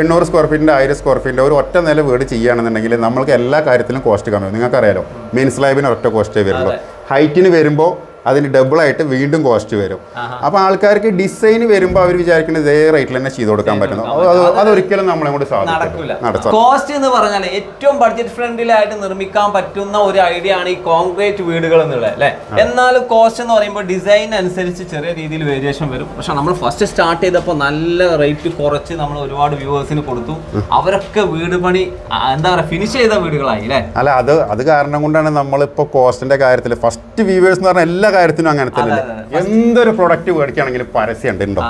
B: എണ്ണൂറ് സ്ക്വയർ ഫീറ്റിന്റെ ആയിരം സ്ക്വയർ ഫീറ്റിന്റെ ഒരു ഒറ്റ നില വീട് ചെയ്യുകയാണെന്നുണ്ടെങ്കിൽ നമ്മൾക്ക് എല്ലാ കാര്യത്തിലും കോസ്റ്റ് കമ്മി. നിങ്ങൾക്കറിയാലോ മെയിൻ സ്ലാബിന് ഒറ്റ കോസ്റ്റേ വരുള്ളൂ. ഹൈറ്റിന് വരുമ്പോൾ അതിന് ഡബിൾ ആയിട്ട് വീണ്ടും കോസ്റ്റ് വരും. അപ്പോൾ ആൾക്കാർക്ക് ഡിസൈൻ വരുമ്പോൾ അവർ വിചാരിക്കുന്നത് ഇതേ റേറ്റിൽ തന്നെ ചെയ്ത് കൊടുക്കാൻ പറ്റുന്നു. അത് അത് അതൊരിക്കലും നമ്മളെ കൊണ്ട് സാധിക്കില്ല.
A: കോസ്റ്റ് എന്ന് പറഞ്ഞാൽ ഏറ്റവും ബഡ്ജറ്റ് ഫ്രണ്ട്ലി ആയിട്ട് നിർമ്മിക്കാൻ പറ്റുന്ന ഒരു ഐഡിയ ആണ് ഈ കോൺക്രീറ്റ് വീടുകൾ എന്നുള്ളത് അല്ലേ? എന്നാലും കോസ്റ്റ് എന്ന് പറയുമ്പോൾ ഡിസൈൻ അനുസരിച്ച് ചെറിയ രീതിയിൽ വേരിയേഷൻ വരും. പക്ഷെ നമ്മൾ ഫസ്റ്റ് സ്റ്റാർട്ട് ചെയ്തപ്പോൾ നല്ല റേറ്റ് കുറച്ച് നമ്മൾ ഒരുപാട് വ്യൂവേഴ്സിന് കൊടുത്തു. അവരൊക്കെ വീട് പണി എന്താ പറയുക ഫിനിഷ് ചെയ്ത വീടുകളായി അല്ലേ?
B: അല്ല അത് അത് കാരണം കൊണ്ടാണ് നമ്മളിപ്പോൾ കോസ്റ്റിന്റെ കാര്യത്തിൽ ഫസ്റ്റ് വ്യൂവേഴ്സ് എന്ന് പറഞ്ഞാൽ എല്ലാ കാര്യത്തിനും അങ്ങനെ തന്നെ എന്തൊരു പ്രൊഡക്റ്റ് മേടിക്കുകയാണെങ്കിലും പരസ്യം ഉണ്ടോ?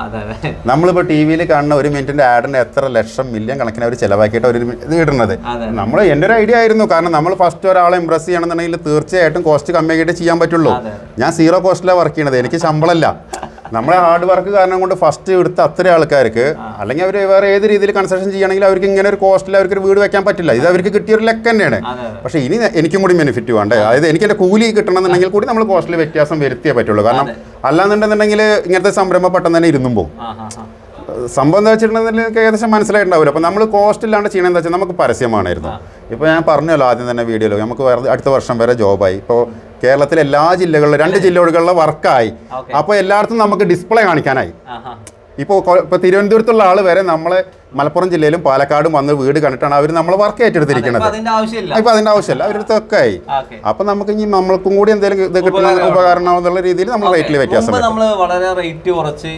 B: നമ്മളിപ്പോ ടി വിയിൽ കാണുന്ന ഒരു മിനിറ്റിന്റെ ആഡിന് എത്ര ലക്ഷം മില്യൺ കണക്കിന് അവർ ചിലവാക്കിയിട്ട് അവർ ഇത് ഇടുന്നത്. നമ്മൾ എന്റെ ഒരു ഐഡിയ ആയിരുന്നു. കാരണം നമ്മൾ ഫസ്റ്റ് ഒരാളെ ഇംപ്രസ് ചെയ്യണമെന്നുണ്ടെങ്കിൽ തീർച്ചയായിട്ടും കോസ്റ്റ് കമ്മിയാക്കിയിട്ട് ചെയ്യാൻ പറ്റുള്ളൂ. ഞാൻ സീറോ കോസ്റ്റിലാണ് വർക്ക് ചെയ്യണത്. എനിക്ക് ശമ്പളമല്ല നമ്മളെ ഹാർഡ് വർക്ക് കാരണം കൊണ്ട് ഫസ്റ്റ് എടുത്ത അത്ര ആൾക്കാർക്ക് അല്ലെങ്കിൽ അവർ വേറെ ഏത് രീതിയിൽ കൺസ്ട്രക്ഷൻ ചെയ്യുകയാണെങ്കിൽ അവർക്ക് ഇങ്ങനെ ഒരു കോസ്റ്റിൽ അവർക്ക് ഒരു വീട് വെക്കാൻ പറ്റില്ല. ഇത് അവർക്ക് കിട്ടിയ ഒരു ലെക്ക് തന്നെയാണ്. പക്ഷേ ഇനി എനിക്കും കൂടി ബെനിഫിറ്റ് വേണ്ടേ? അതായത് എനിക്ക് എന്റെ കൂലി കിട്ടണമെന്നുണ്ടെങ്കിൽ കൂടി നമ്മൾ കോസ്റ്റിൽ വ്യത്യാസം വരുത്തിയേ പറ്റുള്ളൂ. കാരണം അല്ലാന്നുണ്ടെന്നുണ്ടെങ്കിൽ ഇങ്ങനത്തെ സംരംഭം പെട്ടെന്ന് തന്നെ ഇരുന്നും പോകും. സംഭവം എന്താ വെച്ചിട്ടുണ്ടെങ്കിൽ നിങ്ങൾക്ക് ഏകദേശം മനസ്സിലായിട്ടുണ്ടാവില്ല. അപ്പോൾ നമ്മൾ കോസ്റ്റ് ഇല്ലാണ്ട് ചെയ്യണമെന്ന് എന്താ വെച്ചാൽ നമുക്ക് പരസ്യമാണായിരുന്നു. ഇപ്പോൾ ഞാൻ പറഞ്ഞല്ലോ ആദ്യം തന്നെ വീഡിയോയിൽ നമുക്ക് അടുത്ത വർഷം വരെ ജോബായി ഇപ്പോൾ കേരളത്തിലെ എല്ലാ ജില്ലകളിലും രണ്ട് ജില്ലകളിലുള്ള വർക്കായി. അപ്പോൾ എല്ലായിടത്തും നമുക്ക് ഡിസ്പ്ലേ കാണിക്കാനായി. ഇപ്പോൾ ഇപ്പോൾ തിരുവനന്തപുരത്തുള്ള ആൾ വരെ നമ്മളെ മലപ്പുറം ജില്ലയിലും പാലക്കാടും വന്ന് വീട് കണ്ടിട്ടാണ് അവർ നമ്മൾ വർക്ക് ഏറ്റെടുത്തിരിക്കുന്നത്
A: അപ്പൊ അതിന്റെ ആവശ്യമില്ല.
B: ഇപ്പൊ അതിന്റെ ആവശ്യമില്ല. അവരടുത്തൊക്കെ ആയി അപ്പൊ നമുക്ക് ഇനി നമ്മൾക്കും കൂടി എന്തെങ്കിലും ഇത് കിട്ടുന്ന ഉപകരണം എന്നുള്ള രീതിയിൽ നമ്മൾ റേറ്റിൽ വ്യത്യാസം
A: നമ്മൾ വളരെ റേറ്റ് കുറച്ച്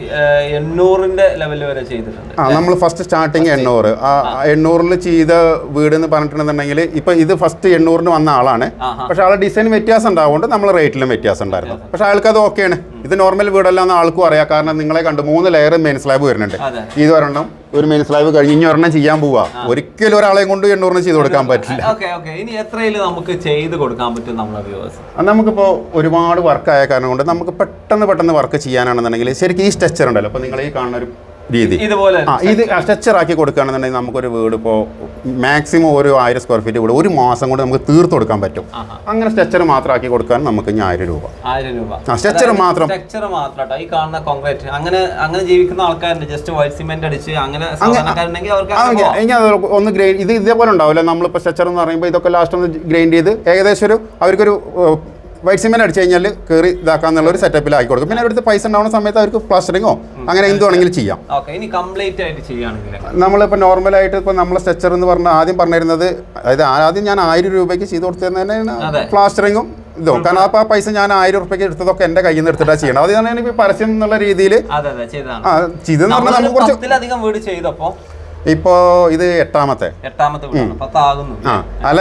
A: എണ്ണൂറിന്റെ ലെവലിൽ വരെ ചെയ്തിട്ടുണ്ട്.
B: ആ നമ്മൾ ഫസ്റ്റ് സ്റ്റാർട്ടിങ് എണ്ണൂറ്. ആ എണ്ണൂറിൽ ചെയ്ത വീട് എന്ന് പറഞ്ഞിട്ടുണ്ടെന്നുണ്ടെങ്കിൽ ഇപ്പൊ ഇത് ഫസ്റ്റ് എണ്ണൂറിന് വന്ന ആളാണ്. പക്ഷെ ആളെ ഡിസൈൻ വ്യത്യാസം ഉണ്ടാവുകൊണ്ട് നമ്മൾ റേറ്റിലും വ്യത്യാസം ഉണ്ടായിരുന്നു. പക്ഷെ ആൾക്ക് അത് ഓക്കെയാണ് ഇത് നോർമൽ വീടല്ല എന്ന് ആൾക്കും അറിയാം. കാരണം നിങ്ങളെ കണ്ട് മൂന്ന് ലെയർ മെയിൻ സ്ലാബ് വരുന്നുണ്ട്. ഇത് ഒരെണ്ണം ഒരു മെയിൻ സ്ലാബ് കഴിഞ്ഞ് ഇനി ഒരെണ്ണം ചെയ്യാൻ പോവാ. ഒരിക്കലും ഒരാളെയും കൊണ്ട് എണ്ണൂറിന് ചെയ്ത് കൊടുക്കാൻ പറ്റില്ല.
A: ഇനി എത്രയിൽ നമുക്ക് ചെയ്ത് കൊടുക്കാൻ പറ്റും വ്യൂവേഴ്സ്
B: നമുക്കിപ്പോൾ ഒരുപാട് വർക്ക് ആയ കാരണം കൊണ്ട് നമുക്ക് പെട്ടെന്ന് പെട്ടെന്ന് വർക്ക് ചെയ്യാനാണെന്നുണ്ടെങ്കിൽ ശരിക്കും ഈ സ്ട്രെച്ചർ ഉണ്ടല്ലോ. അപ്പോൾ നിങ്ങൾ ഈ കാണുന്ന ഒരു രീതി.
A: ഇതുപോലെ
B: ആ ഇത് സ്ട്രക്ചർ ആക്കി കൊടുക്കുകയാണെന്നുണ്ടെങ്കിൽ നമുക്കൊരു വീട് ഇപ്പോൾ മാക്സിമം ഒരു ആയിരം സ്ക്വയർ ഫീറ്റ് വീട് ഒരു മാസം കൊണ്ട് നമുക്ക് തീർത്ത് കൊടുക്കാൻ പറ്റും. അങ്ങനെ സ്ട്രക്ചർ മാത്രം ആക്കി കൊടുക്കാൻ നമുക്ക് ഇനി ആയിരം രൂപ.
A: ആയിരം രൂപ.
B: ആ, മാത്രം.
A: സ്ട്രക്ചർ മാത്രം. ഈ കാണുന്ന കോൺക്രീറ്റ് അങ്ങനെ അങ്ങനെ ജീവിക്കുന്ന ആൾക്കാരുണ്ട്. ജസ്റ്റ് വൈറ്റ് സിമെന്റ് അടിച്ച് അങ്ങനെ അവർക്ക്
B: ഒന്ന് ഗ്രൈൻഡ് ഇത് ഇതേപോലെ ഉണ്ടാവില്ല. നമ്മളിപ്പോൾ സ്ട്രക്ചർ എന്ന് പറയുമ്പോൾ ഇതൊക്കെ ലാസ്റ്റ് ഒന്ന് ഗ്രൈൻഡ് ചെയ്ത് ഏകദേശം ഒരു അവർക്കൊരു വൈറ്റ് സിമെന്റ് അടിച്ചു കഴിഞ്ഞാൽ കയറി ഇതാക്കാന്നുള്ള ഒരു സെറ്റപ്പിൽ ആക്കി കൊടുക്കും പിന്നെ അവരുടെ പൈസ ഉണ്ടാവുന്ന സമയത്ത് അവർക്ക് പ്ലാസ്റ്ററിങ്ങോ അങ്ങനെ എന്ത് വേണമെങ്കിലും ചെയ്യാം.
A: ഓക്കെ ഇനി കംപ്ലീറ്റ് ആയിട്ട് ചെയ്യുകയാണെങ്കിൽ
B: നമ്മളിപ്പോൾ നോർമലായിട്ട് ഇപ്പോൾ നമ്മളെ സ്ട്രെച്ചർ എന്ന് പറഞ്ഞാൽ ആദ്യം പറഞ്ഞിരുന്നത് അതായത് ആദ്യം ഞാൻ ആയിരം രൂപയ്ക്ക് ചെയ്ത് കൊടുത്തത്
A: തന്നെയാണ്
B: തന്നെ പ്ലാസ്റ്ററിങ്ങും ഇതോ. കാരണം അപ്പോൾ ആ പൈസ ഞാൻ ആയിരം റുപ്യക്ക് എടുത്തതൊക്കെ എന്റെ കയ്യിൽ നിന്ന് എടുത്തിട്ടാണ് ചെയ്യണം അത് തന്നെയാണ് ഇപ്പോൾ പരസ്യം എന്നുള്ള രീതിയിൽ ചെയ്തെന്ന് പറഞ്ഞാൽ നമുക്ക് കുറച്ച് ഇപ്പോൾ ഇത് എട്ടാമത്തെ.
A: എട്ടാമത്തെ
B: ആ അല്ല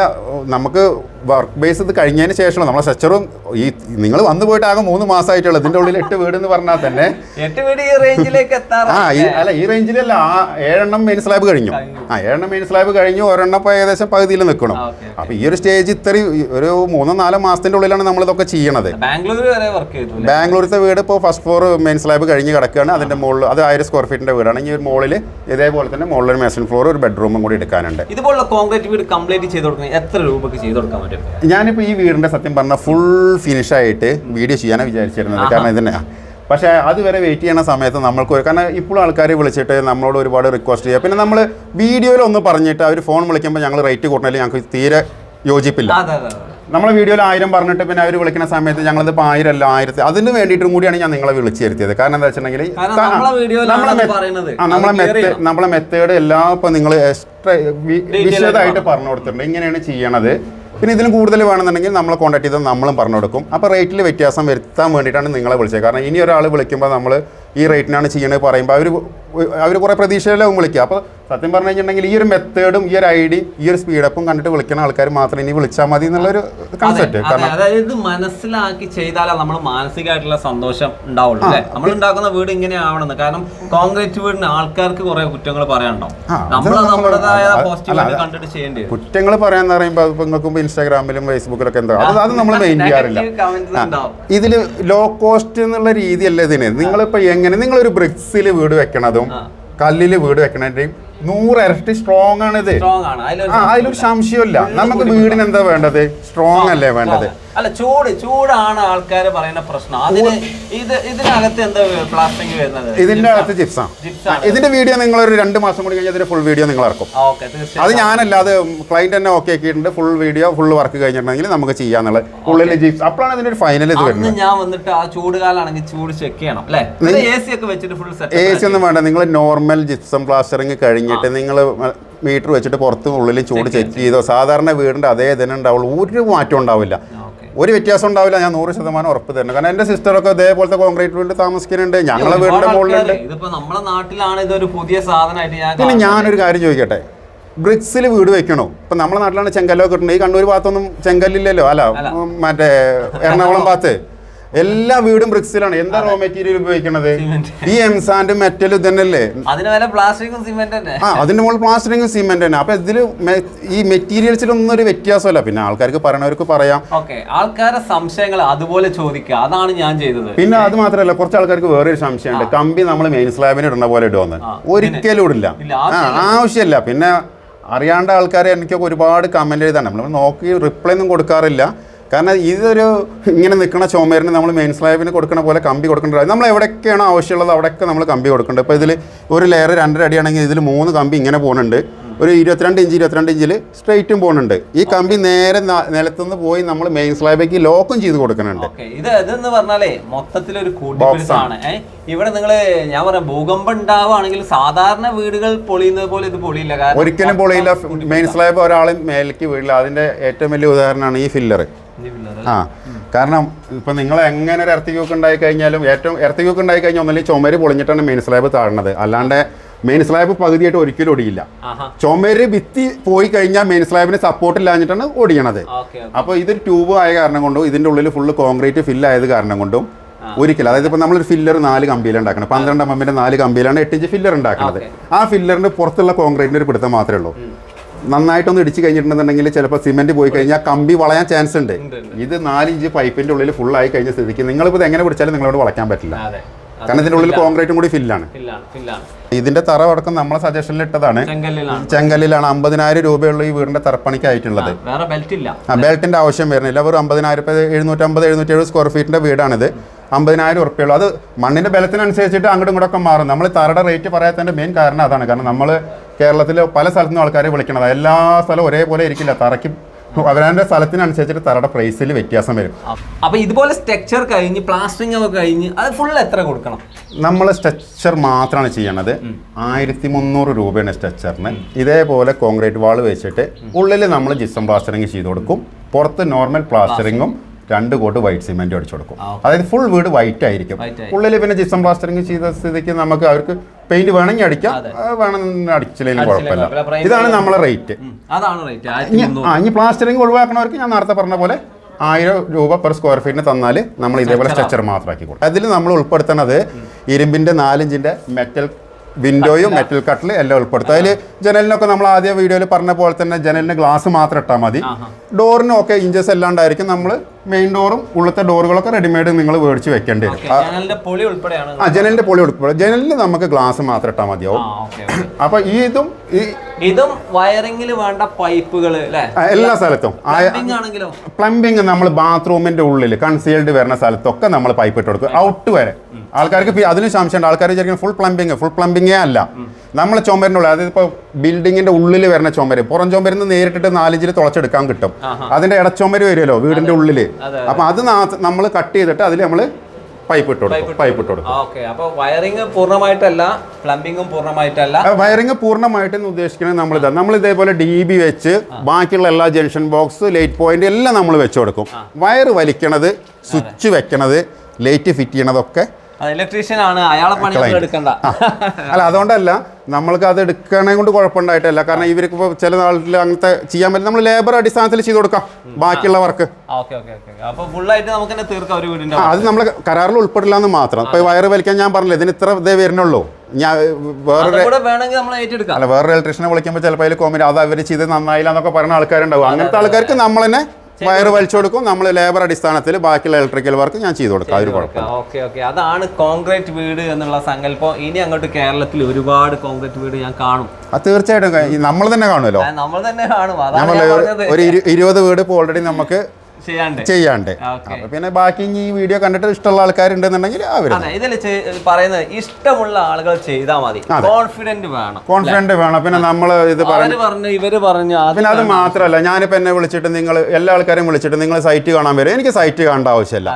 B: നമുക്ക് വർക്ക് ബേസ് ഇത് കഴിഞ്ഞതിന് ശേഷമാണ്. നമ്മളെ സ്ട്രക്ചറും ഈ നിങ്ങൾ വന്നു പോയിട്ട് ആകെ മൂന്ന് മാസമായിട്ടുള്ളത് ഇതിന്റെ ഉള്ളിൽ എട്ട് വീട് എന്ന് പറഞ്ഞാൽ തന്നെ
A: എട്ട് വീട് ഈ റേഞ്ചിലേക്ക്
B: ആ ഈ അല്ല ഈ റേഞ്ചിലല്ല ആ ഏഴെണ്ണം മെയിൻ സ്ലാബ് കഴിഞ്ഞു. ആ ഏഴെണ്ണം മെയിൻ സ്ലാബ് കഴിഞ്ഞു. ഒരെണ്ണം ഇപ്പോൾ ഏകദേശം പകുതിയിൽ നിൽക്കണം. അപ്പോൾ ഈ ഒരു സ്റ്റേജ് ഇത്രയും ഒരു മൂന്നോ നാലോ മാസത്തിന്റെ ഉള്ളിലാണ് നമ്മളിതൊക്കെ ചെയ്യണത്.
A: ബാംഗ്ലൂർ വരെ വർക്ക് ചെയ്തു അല്ലേ?
B: ബാംഗ്ലൂരത്തെ വീട് ഇപ്പോൾ ഫസ്റ്റ് ഫ്ലോർ മെയിൻ സ്ലാബ് കഴിഞ്ഞ് കിടക്കുകയാണ്. അതിന്റെ മുകളിൽ അത് ആയിരം സ്ക്വയർ ഫീറ്റിന്റെ വീടാണ്. ഈ ഒരു മുകളിൽ ഇതേപോലെ തന്നെ മുകളിൽ ഒരു മേസൺ ഫ്ലോർ ഒരു ബെഡ്റൂമും കൂടി എടുക്കാനുണ്ട്.
A: ഇതുപോലുള്ള കോൺക്രീറ്റ് വീട് കംപ്ലീറ്റ് ചെയ്ത് കൊടുക്കുന്നത് എത്ര രൂപക്ക് ചെയ്ത് കൊടുക്കാൻ പറ്റും?
B: ഞാനിപ്പോൾ ഈ വീടിന്റെ സത്യം പറഞ്ഞാൽ ഫുൾ ഫിനിഷായിട്ട് വീഡിയോ ചെയ്യാനാണ് വിചാരിച്ചിരുന്നത്. കാരണം ഇതന്നെയാ. പക്ഷേ അതുവരെ വെയിറ്റ് ചെയ്യുന്ന സമയത്ത് നമ്മൾക്ക് ഒരു- കാരണം ഇപ്പോഴും ആൾക്കാർ വിളിച്ചിട്ട് നമ്മളോട് ഒരുപാട് റിക്വസ്റ്റ് ചെയ്യുക. പിന്നെ നമ്മൾ വീഡിയോയിൽ ഒന്ന് പറഞ്ഞിട്ട് അവർ ഫോൺ വിളിക്കുമ്പോൾ ഞങ്ങൾ റേറ്റ് കൂട്ടണമെങ്കിൽ ഞങ്ങൾക്ക് തീരെ യോജിപ്പില്ല. നമ്മളെ വീഡിയോയിൽ ആയിരം പറഞ്ഞിട്ട് പിന്നെ അവർ വിളിക്കുന്ന സമയത്ത് ഞങ്ങളിത് ഇപ്പോൾ ആയിരം അല്ല ആയിരത്തി അതിന് വേണ്ടിയിട്ടും കൂടിയാണ് ഞാൻ നിങ്ങളെ വിളിച്ചു വരുത്തിയത്. കാരണം എന്താ വെച്ചിട്ടുണ്ടെങ്കിൽ
A: നമ്മളെ
B: മെത്തേഡ് നമ്മളെ മെത്തേഡ് എല്ലാം ഇപ്പം നിങ്ങൾ എക്സ്ട്രാ വിശദമായിട്ട് പറഞ്ഞു കൊടുത്തിട്ടുണ്ട്. ഇങ്ങനെയാണ് ചെയ്യണത്. പിന്നെ ഇതിലും കൂടുതൽ വേണമെന്നുണ്ടെങ്കിൽ നമ്മളെ കോൺടാക്ട് ചെയ്താൽ നമ്മളും പറഞ്ഞു കൊടുക്കും അപ്പോൾ റേറ്റിൽ വ്യത്യാസം വരുത്താൻ വേണ്ടിയിട്ടാണ് നിങ്ങളെ വിളിച്ചത്. കാരണം ഇനി ഒരാൾ വിളിക്കുമ്പോൾ നമ്മൾ ഈ റേറ്റിനാണ് ചെയ്യണത് പറയുമ്പോൾ അവർ അവർ കുറേ പ്രതീക്ഷയിലാവും വിളിക്കുക. അപ്പോൾ സത്യം പറഞ്ഞു കഴിഞ്ഞിട്ടുണ്ടെങ്കിൽ ഈ ഒരു മെത്തേഡും ഈ ഒരു ഐഡി ഈ ഒരു സ്പീഡപ്പും കണ്ടിട്ട് വിളിക്കുന്ന ആൾക്കാർ മാത്രം ഇനി വിളിച്ചാൽ മതി എന്നുള്ളൊരു കൺസെപ്റ്റ് കാരണം
A: അതായത് മനസ്സിലാക്കി ചെയ്താലേ നമ്മൾ മാനസികമായിട്ടുള്ള സന്തോഷം ഉണ്ടാവുള്ളൂ നമ്മൾ ഉണ്ടാക്കുന്ന വീട് ഇങ്ങനെ ആവണം കാരണം കോൺക്രീറ്റ് വീടിന് ആൾക്കാർക്ക് കുറെ കുറ്റങ്ങൾ പറയാനുണ്ടാവും നമ്മൾ
B: നമ്മൾ
A: നമ്മുടേതായ പോസിറ്റീവ് കണ്ടിട്ട് ചെയ്യേണ്ടി
B: കുറ്റങ്ങൾ പറയാന്ന് പറയുമ്പോൾ നിങ്ങൾക്ക് ഇൻസ്റ്റാഗ്രാമിലും ഫേസ്ബുക്കിലൊക്കെ എന്താ? അത് അത് നമ്മൾ മെയിൻ ചെയ്യാറില്ല
A: ഇതിൽ
B: ഇതിൽ ലോ കോസ്റ്റ് എന്നുള്ള രീതിയല്ല ഇതിന്? നിങ്ങളിപ്പോ എങ്ങനെ നിങ്ങളൊരു ബ്രിക്സിൽ വീട് വെക്കണതും. കല്ലിൽ വീട് വെക്കണതിന്റെയും നൂറ് ഇരട്ടി സ്ട്രോങ് ആണ്. ഇത്
A: അതിലൊരു
B: സംശയമില്ല നമുക്ക് വീടിന് എന്താ വേണ്ടത്? സ്ട്രോങ് അല്ലേ വേണ്ടത്?
A: അല്ല ചൂട് ചൂടാണ് ആൾക്കാർ പറയുന്ന പ്രശ്നം. അതിന് ഇത് ഇതിനകത്ത് എന്താ പ്ലാസ്റ്റിക് വരുന്നത്?
B: ഇതിന്റെ അകത്ത്
A: ചിപ്സാണ്
B: ഇതിന്റെ വീഡിയോ നിങ്ങൾ ഒരു രണ്ട് മാസം കൂടി കഴിഞ്ഞാൽ ഇതിന്റെ ഫുൾ വീഡിയോ നിങ്ങൾ ഇറക്കും അത് ഞാനല്ല അത് ക്ലൈന്റ് തന്നെ ഓക്കെ ആക്കിയിട്ടുണ്ട്. ഫുൾ വീഡിയോ ഫുൾ വർക്ക് കഴിഞ്ഞിട്ടുണ്ടെങ്കിൽ നമുക്ക് ചെയ്യാന്നുള്ളത്. ഉള്ളിൽ ജിപ്സ്. അപ്പോഴാണ് ഇതിന്റെ ഒരു ഫൈനൽ ഇത് വരുന്നത്.
A: ഞാൻ വന്നിട്ട് ആ ചൂട് കാലാണെങ്കിൽ ചൂട് ചെക്ക് ചെയ്യണം അല്ലേ? എ സി ഒക്കെ വെച്ചിട്ട് ഫുൾ
B: എ സി ഒന്നും വേണ്ട. നിങ്ങൾ നോർമൽ ജിപ്സം പ്ലാസ്റ്ററിങ് കഴിഞ്ഞിട്ട് നിങ്ങൾ മീറ്റർ വെച്ചിട്ട് പുറത്ത് ഉള്ളിൽ ചൂട് ചെക്ക് ചെയ്തോ? സാധാരണ വീടിന്റെ അതേ ഇതിന് ഉണ്ടാവുള്ളൂ. ഒരു മാറ്റം ഉണ്ടാവില്ല. ഒരു വ്യത്യാസം ഉണ്ടാവില്ല ഞാൻ നൂറ് ശതമാനം ഉറപ്പ് തരണം കാരണം എന്റെ സിസ്റ്ററൊക്കെ ഇതേപോലത്തെ കോൺക്രീറ്റ് വീട് താമസിക്കുന്നുണ്ട് ഞങ്ങളെ വീടിന്റെ മുകളിലുണ്ട്.
A: ഇതിപ്പോ നമ്മുടെ നാട്ടിലാണ് ഇതൊരു പുതിയ സാധനമായിട്ട് ഞാൻ
B: പിന്നെ ഞാനൊരു കാര്യം ചോദിക്കട്ടെ? ബ്രിക്സിൽ വീട് വെക്കണോ? ഇപ്പൊ നമ്മളെ നാട്ടിലാണ് ചെങ്കല്ലോ കിട്ടുന്നത് ഈ കണ്ണൂർ ഭാഗത്തൊന്നും ചെങ്കല്ലില്ലല്ലോ. അല്ല മറ്റേ എറണാകുളം ഭാഗത്ത്. എല്ലാ വീടും ബ്രിക്സിലാണ് എന്താ റോ മെറ്റീരിയൽ ഉപയോഗിക്കണത്. ഈ എംസാൻഡ് മെറ്റൽ
A: പ്ലാസ്റ്റിക്കും സിമെന്റ് തന്നെ.
B: ആ അതിന്റെ മുകളിൽ പ്ലാസ്റ്ററിങ്ങും സിമെന്റ് തന്നെ. അപ്പൊ ഇതിൽ ഈ മെറ്റീരിയൽസിലൊന്നും ഒരു വ്യത്യാസമല്ല. പിന്നെ ആൾക്കാർക്ക് പറയണവർക്ക് പറയാം.
A: ഓക്കെ. ആൾക്കാരെ സംശയങ്ങൾ അതുപോലെ ചോദിക്കുക. അതാണ് ഞാൻ ചെയ്തത്.
B: പിന്നെ അത് മാത്രമല്ല കുറച്ച് ആൾക്കാർക്ക് വേറൊരു സംശയമുണ്ട്. കമ്പി നമ്മൾ മെയിൻ സ്ലാബിന് ഇടുന്ന പോലെ ഇടുമെന്ന് ഒരിക്കലും ഇടില്ല. ആവശ്യമില്ല. പിന്നെ അറിയാണ്ട ആൾക്കാരെ എനിക്കൊക്കെ ഒരുപാട് കമന്റ് എഴുതാണ് നമ്മൾ നോക്കി റിപ്ലൈ ഒന്നും കൊടുക്കാറില്ല. കാരണം ഇതൊരു ഇങ്ങനെ നിൽക്കുന്ന ചുമരിന് നമ്മൾ മെയിൻ സ്ലാബിന് കൊടുക്കുന്ന പോലെ കമ്പി കൊടുക്കേണ്ടത് നമ്മൾ എവിടെയൊക്കെയാണോ ആവശ്യമുള്ളത് അവിടെയൊക്കെ നമ്മൾ കമ്പി കൊടുക്കേണ്ടത്. ഇപ്പോൾ ഇതിൽ ഒരു ലെയർ രണ്ടര അടിയാണെങ്കിൽ ഇതിൽ മൂന്ന് കമ്പി ഇങ്ങനെ പോകുന്നുണ്ട് ഒരു ഇരുപത്തിരണ്ട് ഇഞ്ച് ഇരുപത്തിരണ്ട് ഇഞ്ചിൽ സ്ട്രെയിറ്റും പോകുന്നുണ്ട് ഈ കമ്പി നേരെ നിലത്തുനിന്ന് പോയി നമ്മൾ മെയിൻ സ്ലാബിലേക്ക് ലോക്കും ചെയ്ത് കൊടുക്കുന്നുണ്ട്
A: ഇത് ഇതെന്ന് പറഞ്ഞാലേ മൊത്തത്തിലൊരു കൂട്ടാണ് ഏഹ് ഇവിടെ നിങ്ങൾ ഞാൻ പറയാം ഭൂകമ്പം ഉണ്ടാവുകയാണെങ്കിൽ സാധാരണ വീടുകൾ പൊളിയുന്നത് പോലെ ഇത് പൊളിയില്ല.
B: ഒരിക്കലും പൊളിയില്ല. മെയിൻ സ്ലാബ് ഒരാളും മേലേക്ക് വീടില്ല അതിന്റെ ഏറ്റവും വലിയ ഉദാഹരണമാണ് ഈ ഫില്ലർ. ആ. കാരണം ഇപ്പൊ നിങ്ങൾ എങ്ങനെ ഒരു എർത്തിക്യൂക്ക് ഉണ്ടായി കഴിഞ്ഞാലും ഏറ്റവും എർത്തിക്യൂക്ക് ഉണ്ടായി കഴിഞ്ഞാൽ ഒന്നല്ലെങ്കിൽ ചുമര് പൊളിഞ്ഞിട്ടാണ് മെയിൻ സ്ലാബ് താഴ്ന്നത്. അല്ലാണ്ട് മെയിൻ സ്ലാബ് പകുതിയായിട്ട് ഒരിക്കലും ഒടിയില്ല. ചുമര് ഭിത്തി പോയി കഴിഞ്ഞാൽ മെയിൻ സ്ലാബിന് സപ്പോർട്ട് ഇല്ലാഞ്ഞിട്ടാണ് ഒടിയണത്.
A: ഓക്കെ
B: അപ്പോൾ ഇതൊരു ട്യൂബ് ആയ കാരണം കൊണ്ടും ഇതിന്റെ ഉള്ളിൽ ഫുള്ള് കോൺക്രീറ്റ് ഫില്ലായത് കാരണം കൊണ്ടും ഒരിക്കലും. അതായത് ഇപ്പോൾ നമ്മളൊരു ഫില്ലർ നാല് കമ്പിയിലാണ് ഉണ്ടാക്കണം പന്ത്രണ്ട് എം എമ്മിന്റെ നാല് കമ്പിയിലാണ് എട്ട് ഇഞ്ച് ഫില്ലർ ഉണ്ടാക്കുന്നത് ആ ഫില്ലറിന്റെ പുറത്തുള്ള കോൺക്രീറ്റിന്റെ ഒരു പിടുത്തം മാത്രമേ ഉള്ളൂ. നന്നായിട്ടൊന്ന് ഇടിച്ച് കഴിഞ്ഞിട്ടുണ്ടെന്നുണ്ടെങ്കിൽ ചിലപ്പോൾ സിമെന്റ് പോയി കഴിഞ്ഞാൽ കമ്പി വളയാൻ ചാൻസ് ഉണ്ട്. ഇത് നാലിഞ്ച് പൈപ്പിന്റെ ഉള്ളിൽ ഫുൾ ആയി കഴിഞ്ഞ സ്ഥിതിക്ക് നിങ്ങളിപ്പോൾ ഇത് എങ്ങനെ പിടിച്ചാലും നിങ്ങളോട് വളയ്ക്കാൻ പറ്റില്ല. കാരണം ഇതിന്റെ ഉള്ളിൽ കോൺക്രീറ്റും കൂടി ഫില്ലാണ് ഇതിന്റെ തറ അടക്കം നമ്മളെ സജഷനിൽ ഇട്ടതാണ്.
A: ചെങ്കല്ലിലാണ്.
B: അമ്പതിനായിരം രൂപയുള്ള ഈ വീടിന്റെ തറപ്പണിക്കായിട്ടുള്ളത്. ബെൽറ്റിന്റെ ആവശ്യം വരുന്നില്ല. ഒരു അമ്പതിനായിരം എഴുന്നൂറ്റമ്പത് എഴുന്നൂറ്റി സ്ക്വയർ ഫീറ്റിന്റെ വീടാണിത്. അമ്പതിനായിരം ഉറുപ്പ്യുള്ളൂ അത് മണ്ണിന്റെ ബലത്തിനനുസരിച്ചിട്ട് അങ്ങോട്ടും ഇങ്ങോട്ടൊക്കെ മാറും. നമ്മൾ തറയുടെ റേറ്റ് പറയാത്തതിന്റെ മെയിൻ കാരണം അതാണ്. കാരണം നമ്മൾ കേരളത്തിൽ പല സ്ഥലത്തുനിന്നും ആൾക്കാരെ വിളിക്കണത്. എല്ലാ സ്ഥലവും ഒരേപോലെ ഇരിക്കില്ല. തറയ്ക്ക് അവരവരുടെ സ്ഥലത്തിനനുസരിച്ചിട്ട് തറയുടെ പ്രൈസിൽ വ്യത്യാസം വരും.
A: അപ്പൊ ഇതുപോലെ സ്ട്രക്ചർ കഴിഞ്ഞ് പ്ലാസ്റ്ററിംഗ് ഒക്കെ കഴിഞ്ഞ് അത് ഫുൾ എത്ര കൊടുക്കണം?
B: നമ്മൾ സ്ട്രക്ചർ മാത്രമാണ് ചെയ്യണത്. ആയിരത്തി മുന്നൂറ് രൂപയാണ് സ്ട്രക്ചറിന് ഇതേപോലെ കോൺക്രീറ്റ് വാൾ വെച്ചിട്ട് ഉള്ളിൽ നമ്മൾ ജിസം പ്ലാസ്റ്ററിങ് ചെയ്ത് കൊടുക്കും. പുറത്ത് നോർമൽ പ്ലാസ്റ്ററിങ്ങും രണ്ട് കോട്ട് വൈറ്റ് സിമെന്റ് അടിച്ചു കൊടുക്കും. അതായത് ഫുൾ വീട് വൈറ്റ് ആയിരിക്കും. ഉള്ളിൽ പിന്നെ ജിസം പ്ലാസ്റ്ററിങ് ചെയ്ത സ്ഥിതിക്ക് നമുക്ക് അവർക്ക് പെയിന്റ് വേണമെങ്കിൽ അടിക്കാം. വേണമെന്ന് അടിച്ചില്ലെങ്കിലും കുഴപ്പമില്ല. ഇതാണ് നമ്മളെ റേറ്റ്.
A: അതാണ് റേറ്റ്.
B: ഇനി
A: മുന്നൂറ്.
B: ആ ഇനി പ്ലാസ്റ്ററിങ് ഒഴിവാക്കണവർക്ക് ഞാൻ നേരത്തെ പറഞ്ഞ പോലെ ആയിരം രൂപ പെർ സ്ക്വയർ ഫീറ്റിന് തന്നാൽ നമ്മൾ ഇതേപോലെ സ്ട്രക്ചർ മാത്രമാക്കി കൊടുക്കും. അതിൽ നമ്മൾ ഉൾപ്പെടുത്തുന്നത് ഇരുമ്പിന്റെ നാലിഞ്ചിന്റെ മെറ്റൽ വിൻഡോയും മെറ്റൽ കട്ടിൽ എല്ലാം ഉൾപ്പെടുത്തും. അതിൽ ജനലിനൊക്കെ നമ്മൾ ആദ്യ വീഡിയോയിൽ പറഞ്ഞ പോലെ തന്നെ ജനലിന് ഗ്ലാസ് മാത്രം ഇട്ടാൽ മതി. ഡോറിനൊക്കെ ഇഞ്ചസ് അല്ലാണ്ടായിരിക്കും നമ്മൾ മെയിൻ ഡോറും ഉള്ളത്തെ ഡോറുകളൊക്കെ റെഡിമെയ്ഡ് നിങ്ങൾ മേടിച്ച് വെക്കേണ്ടി വരും. ആ ജനലിന്റെ പൊളി ഉൾപ്പെടെ. ജനലിന് നമുക്ക് ഗ്ലാസ് മാത്രം ഇട്ടാൽ മതിയാവും അപ്പൊ ഈ ഇതും
A: ഇതും വയറിംഗിൽ വേണ്ട പൈപ്പുകൾ
B: എല്ലാ സ്ഥലത്തും. പ്ലംബിങ്
A: പ്ലംബിംഗ്
B: പ്ലംബിംഗ് നമ്മൾ ബാത്റൂമിന്റെ ഉള്ളിൽ കൺസീൽഡ് വരുന്ന സ്ഥലത്തൊക്കെ നമ്മൾ പൈപ്പ് ഇട്ട് കൊടുക്കും. ഔട്ട് വരെ. ആൾക്കാർക്ക് അതിന് സംശയമുണ്ട്. ആൾക്കാർ വിചാരിക്കും ഫുൾ പ്ലംബിങ് ഫുൾ പ്ലംബിങ്ങേ അല്ല. നമ്മൾ ചുമരിന്റെ ഉള്ളിൽ അതായത് ഇപ്പോൾ ബിൽഡിങ്ങിന്റെ ഉള്ളിൽ വരുന്ന ചുമര് പുറം ചുമരിൽ നിന്ന് നേരിട്ടിട്ട് നാലിഞ്ചിൽ തുളച്ചെടുക്കാൻ കിട്ടും. അതിന്റെ ഇടച്ചുമര് വരുമല്ലോ വീടിന്റെ ഉള്ളിൽ.
A: അതെ,
B: അപ്പൊ അത് നമ്മൾ കട്ട് ചെയ്തിട്ട് അതിൽ നമ്മൾ പൈപ്പ് ഇട്ട് കൊടുക്കും പൈപ്പ് ഇട്ട് കൊടുക്കും.
A: ഓക്കെ അപ്പൊ വയറിങ് പൂർണമായിട്ടല്ല പ്ലംബിങ്ങും പൂർണമായിട്ടല്ല.
B: വയറിങ് പൂർണമായിട്ട് ഉദ്ദേശിക്കുന്നത് നമ്മൾ ഇതാ നമ്മൾ ഇതേപോലെ ഡി ബി വെച്ച് ബാക്കിയുള്ള എല്ലാ ജംഗ്ഷൻ ബോക്സ് ലൈറ്റ് പോയിന്റ് എല്ലാം നമ്മൾ വെച്ച് കൊടുക്കും. വയർ വലിക്കണത് സ്വിച്ച് വെക്കണത് ലൈറ്റ് ഫിറ്റ് ചെയ്യണതൊക്കെ
A: ഇലക്ട്രീഷ്യൻ ആണ്. അയാളെ പണി എടുക്കണ്ട.
B: അല്ല അതുകൊണ്ടല്ല നമ്മൾക്ക് അത് എടുക്കണേ കൊണ്ട് കുഴപ്പമുണ്ടായിട്ടല്ല കാരണം ഇവർക്ക് ഇപ്പോൾ ചില നാട്ടിൽ അങ്ങനത്തെ ചെയ്യാൻ പറ്റും നമ്മൾ ലേബർ അടിസ്ഥാനത്തിൽ ചെയ്ത് കൊടുക്കാം ബാക്കിയുള്ള വർക്ക് അത് നമ്മൾ കരാറിൽ ഉൾപ്പെടില്ല എന്ന് മാത്രം. ഇപ്പൊ വയറ് വലിക്കാൻ ഞാൻ പറഞ്ഞില്ല ഇതിന് ഇത്ര ഇതേ വരുന്നുള്ളൂ. ഞാൻ
A: വേറെ
B: അല്ല വേറെ ഇലക്ട്രീഷനെ വിളിക്കുമ്പോൾ ചിലപ്പോൾ അതിൽ കോമന്റ് അത് അവർ ചെയ്ത് നന്നായില്ല എന്നൊക്കെ പറയുന്ന ആൾക്കാരുണ്ടാവും. അങ്ങനത്തെ ആൾക്കാർക്ക് നമ്മൾ തന്നെ വയറ് വലിച്ചു കൊടുക്കും. നമ്മൾ ലേബർ അടിസ്ഥാനത്തിൽ ബാക്കിയുള്ള ഇലക്ട്രിക്കൽ വർക്ക് ഞാൻ ചെയ്തു കൊടുക്കാം. അതൊരു കുഴപ്പം
A: ഓക്കെ ഓക്കെ. അതാണ് കോൺക്രീറ്റ് വീട് എന്നുള്ള സങ്കല്പം. ഇനി അങ്ങോട്ട് കേരളത്തിൽ ഒരുപാട് കോൺക്രീറ്റ് വീട് ഞാൻ കാണും.
B: അത് തീർച്ചയായിട്ടും. നമ്മൾ തന്നെ കാണുമല്ലോ.
A: നമ്മൾ തന്നെ കാണും.
B: ഒരു ഇരു- ഇരുപത് വീട് ഇപ്പോൾ ഓൾറെഡി നമുക്ക്
A: ചെയ്യാണ്ട്.
B: പിന്നെ ബാക്കി ഇനി ഈ വീഡിയോ കണ്ടിട്ട് ഇഷ്ടമുള്ള ആൾക്കാരുണ്ടെന്നുണ്ടെങ്കിൽ അവർ
A: ഇതിൽ പറയുന്നത് ഇഷ്ടമുള്ള ആളുകൾ ചെയ്താൽ മതി. കോൺഫിഡന്റ് വേണം.
B: കോൺഫിഡന്റ് വേണം. പിന്നെ നമ്മൾ ഇത്
A: പറഞ്ഞു ഇവർ പറഞ്ഞു
B: പിന്നെ അത് മാത്രമല്ല ഞാനിപ്പോൾ എന്നെ വിളിച്ചിട്ട് നിങ്ങൾ എല്ലാ ആൾക്കാരെയും വിളിച്ചിട്ട് നിങ്ങൾ സൈറ്റ് കാണാൻ വരും. എനിക്ക് സൈറ്റ് കാണേണ്ട ആവശ്യമില്ല.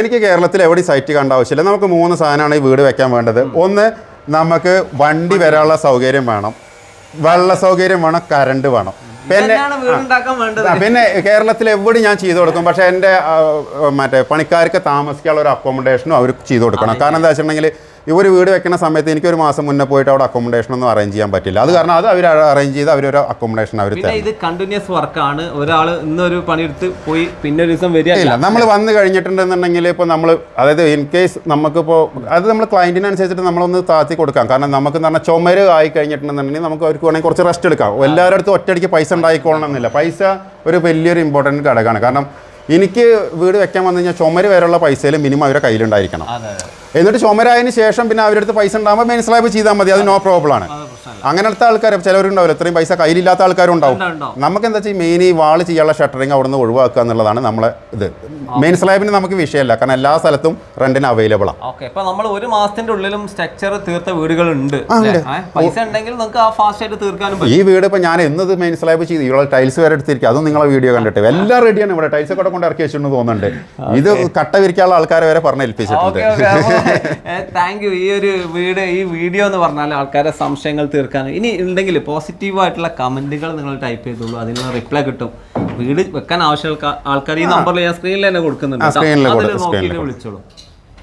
B: എനിക്ക് കേരളത്തിൽ എവിടെ സൈറ്റ് കാണേണ്ട ആവശ്യമില്ല. നമുക്ക് മൂന്ന് സാധനമാണ് ഈ വീട് വെക്കാൻ വേണ്ടത്. ഒന്ന് നമുക്ക് വണ്ടി വരാനുള്ള സൗകര്യം വേണം. വെള്ള സൗകര്യം വേണം കറണ്ട് വേണം. പിന്നെ പിന്നെ കേരളത്തിൽ എവിടെ ഞാൻ ചെയ്തു കൊടുക്കും. പക്ഷേ എന്റെ മറ്റേ പണിക്കാർക്ക് താമസിക്കാനുള്ള ഒരു അക്കോമഡേഷനും അവർ ചെയ്തു കൊടുക്കണം. കാരണം എന്താ വെച്ചിട്ടുണ്ടെങ്കിൽ ഇവർ വീട് വെക്കുന്ന സമയത്ത് എനിക്ക് ഒരു മാസം മുന്നേ പോയിട്ട് അവിടെ അക്കോമഡേഷൻ ഒന്നും അറേഞ്ച് ചെയ്യാൻ പറ്റില്ല. അത് കാരണം അത് അവർ അറേഞ്ച് ചെയ്ത് അവരൊരു അക്കോമഡേഷൻ അവർ
A: ഇത് കണ്ടിന്യൂസ് വർക്കാണ് ഒരാൾ ഇന്നൊരു പണിയെടുത്ത് പോയി പിന്നെ ഒരു ദിവസം വരിക
B: ഇല്ല നമ്മൾ വന്നു കഴിഞ്ഞിട്ടുണ്ടെന്നുണ്ടെങ്കിൽ ഇപ്പോൾ നമ്മൾ അതായത് ഇൻ കേസ് നമുക്കിപ്പോൾ അത് നമ്മൾ ക്ലയന്റിനനുസരിച്ചിട്ട് നമ്മളൊന്ന് താത്തി കൊടുക്കാം. കാരണം നമുക്ക് എന്ന് പറഞ്ഞാൽ ചുമര് ആയി കഴിഞ്ഞിട്ടുണ്ടെന്നുണ്ടെങ്കിൽ നമുക്ക് അവർക്ക് വേണമെങ്കിൽ കുറച്ച് റെസ്റ്റ് എടുക്കാം. എല്ലാവരുടെ അടുത്തും ഒറ്റയടിക്ക് പൈസ ഉണ്ടായിക്കോളണം എന്നില്ല. പൈസ ഒരു വലിയൊരു ഇമ്പോർട്ടന്റ് ഘടകമാണ്. കാരണം എനിക്ക് വീട് വെക്കാൻ വന്നു കഴിഞ്ഞാൽ ചുമര് വരെയുള്ള പൈസയിൽ മിനിമം അവരുടെ കയ്യിലുണ്ടായിരിക്കണം. എന്നിട്ട് ചുമരായതിനു ശേഷം പിന്നെ അവരുടെ അടുത്ത് പൈസ ഉണ്ടാകുമ്പോൾ മെയിൻ സ്ലാബ് ചെയ്താൽ മതി. അത് നോ പ്രോബ്ലം ആണ്. അങ്ങനത്തെ ആൾക്കാർ ചിലവരുണ്ടാവില്ല. ഇത്രയും പൈസ കയ്യിലില്ലാത്ത ആൾക്കാരും ഉണ്ടാവും.
A: ഉണ്ടാവും, ഉണ്ടാവും.
B: നമുക്ക് എന്താ വെച്ചാൽ മെയിൻ ഈ വാൾ ചെയ്യാനുള്ള ഷട്ടറിങ് അവിടെ നിന്ന് ഒഴിവാക്കുക എന്നുള്ളതാണ് നമ്മളെ ഇത്. മെയിൻ സ്ലാബിന് നമുക്ക് വിഷയമല്ല. കാരണം എല്ലാ സ്ഥലത്തും റെന്റിന് അവൈലബിൾ ആണ്
A: നമ്മൾ ഒരു മാസത്തിന്റെ ഉള്ളിലും സ്ട്രക്ചർ തീർത്ത വീടുകളുണ്ട്? പൈസ ഉണ്ടെങ്കിൽ നിങ്ങൾക്ക് ആ ഫാസ്റ്റ് ആയിട്ട് തീർക്കാനും
B: ഈ വീട് ഇപ്പൊ ഞാൻ എന്നത് മെയിൻ സ്ലാബ് ചെയ്ത് ഇവിടെ ടൈൽസ് വരെ എടുത്തിരിക്കും അതും നിങ്ങളെ വീഡിയോ കണ്ടിട്ട്. എല്ലാം റെഡിയാണ് ഇവിടെ. ടൈൽസ് ഒക്കെ കൊണ്ട് ഇറക്കി വെച്ചിട്ടുണ്ട് തോന്നുന്നുണ്ട്. ഇത് കട്ട വിരിക്കാനുള്ള ആൾക്കാരെ വരെ പറഞ്ഞ് ഏൽപ്പിച്ചിട്ടുണ്ട്.
A: താങ്ക് യു ഈ ഒരു വീട് ഈ വീഡിയോ എന്ന് പറഞ്ഞാൽ ആൾക്കാരെ സംശയങ്ങൾ തീർക്കാൻ ഇനി ഉണ്ടെങ്കിൽ പോസിറ്റീവായിട്ടുള്ള കമന്റുകൾ കമന്റുകൾ നിങ്ങൾ ടൈപ്പ് ചെയ്തോളൂ. അതിനുള്ള റിപ്ലൈ കിട്ടും. വീട് വെക്കാൻ ആവശ്യമുള്ള ആൾക്കാർ ഈ നമ്പറിൽ ഞാൻ സ്ക്രീനിൽ തന്നെ കൊടുക്കുന്നുണ്ട് അതിൽ നോക്കിയിട്ട് വിളിച്ചോളൂ.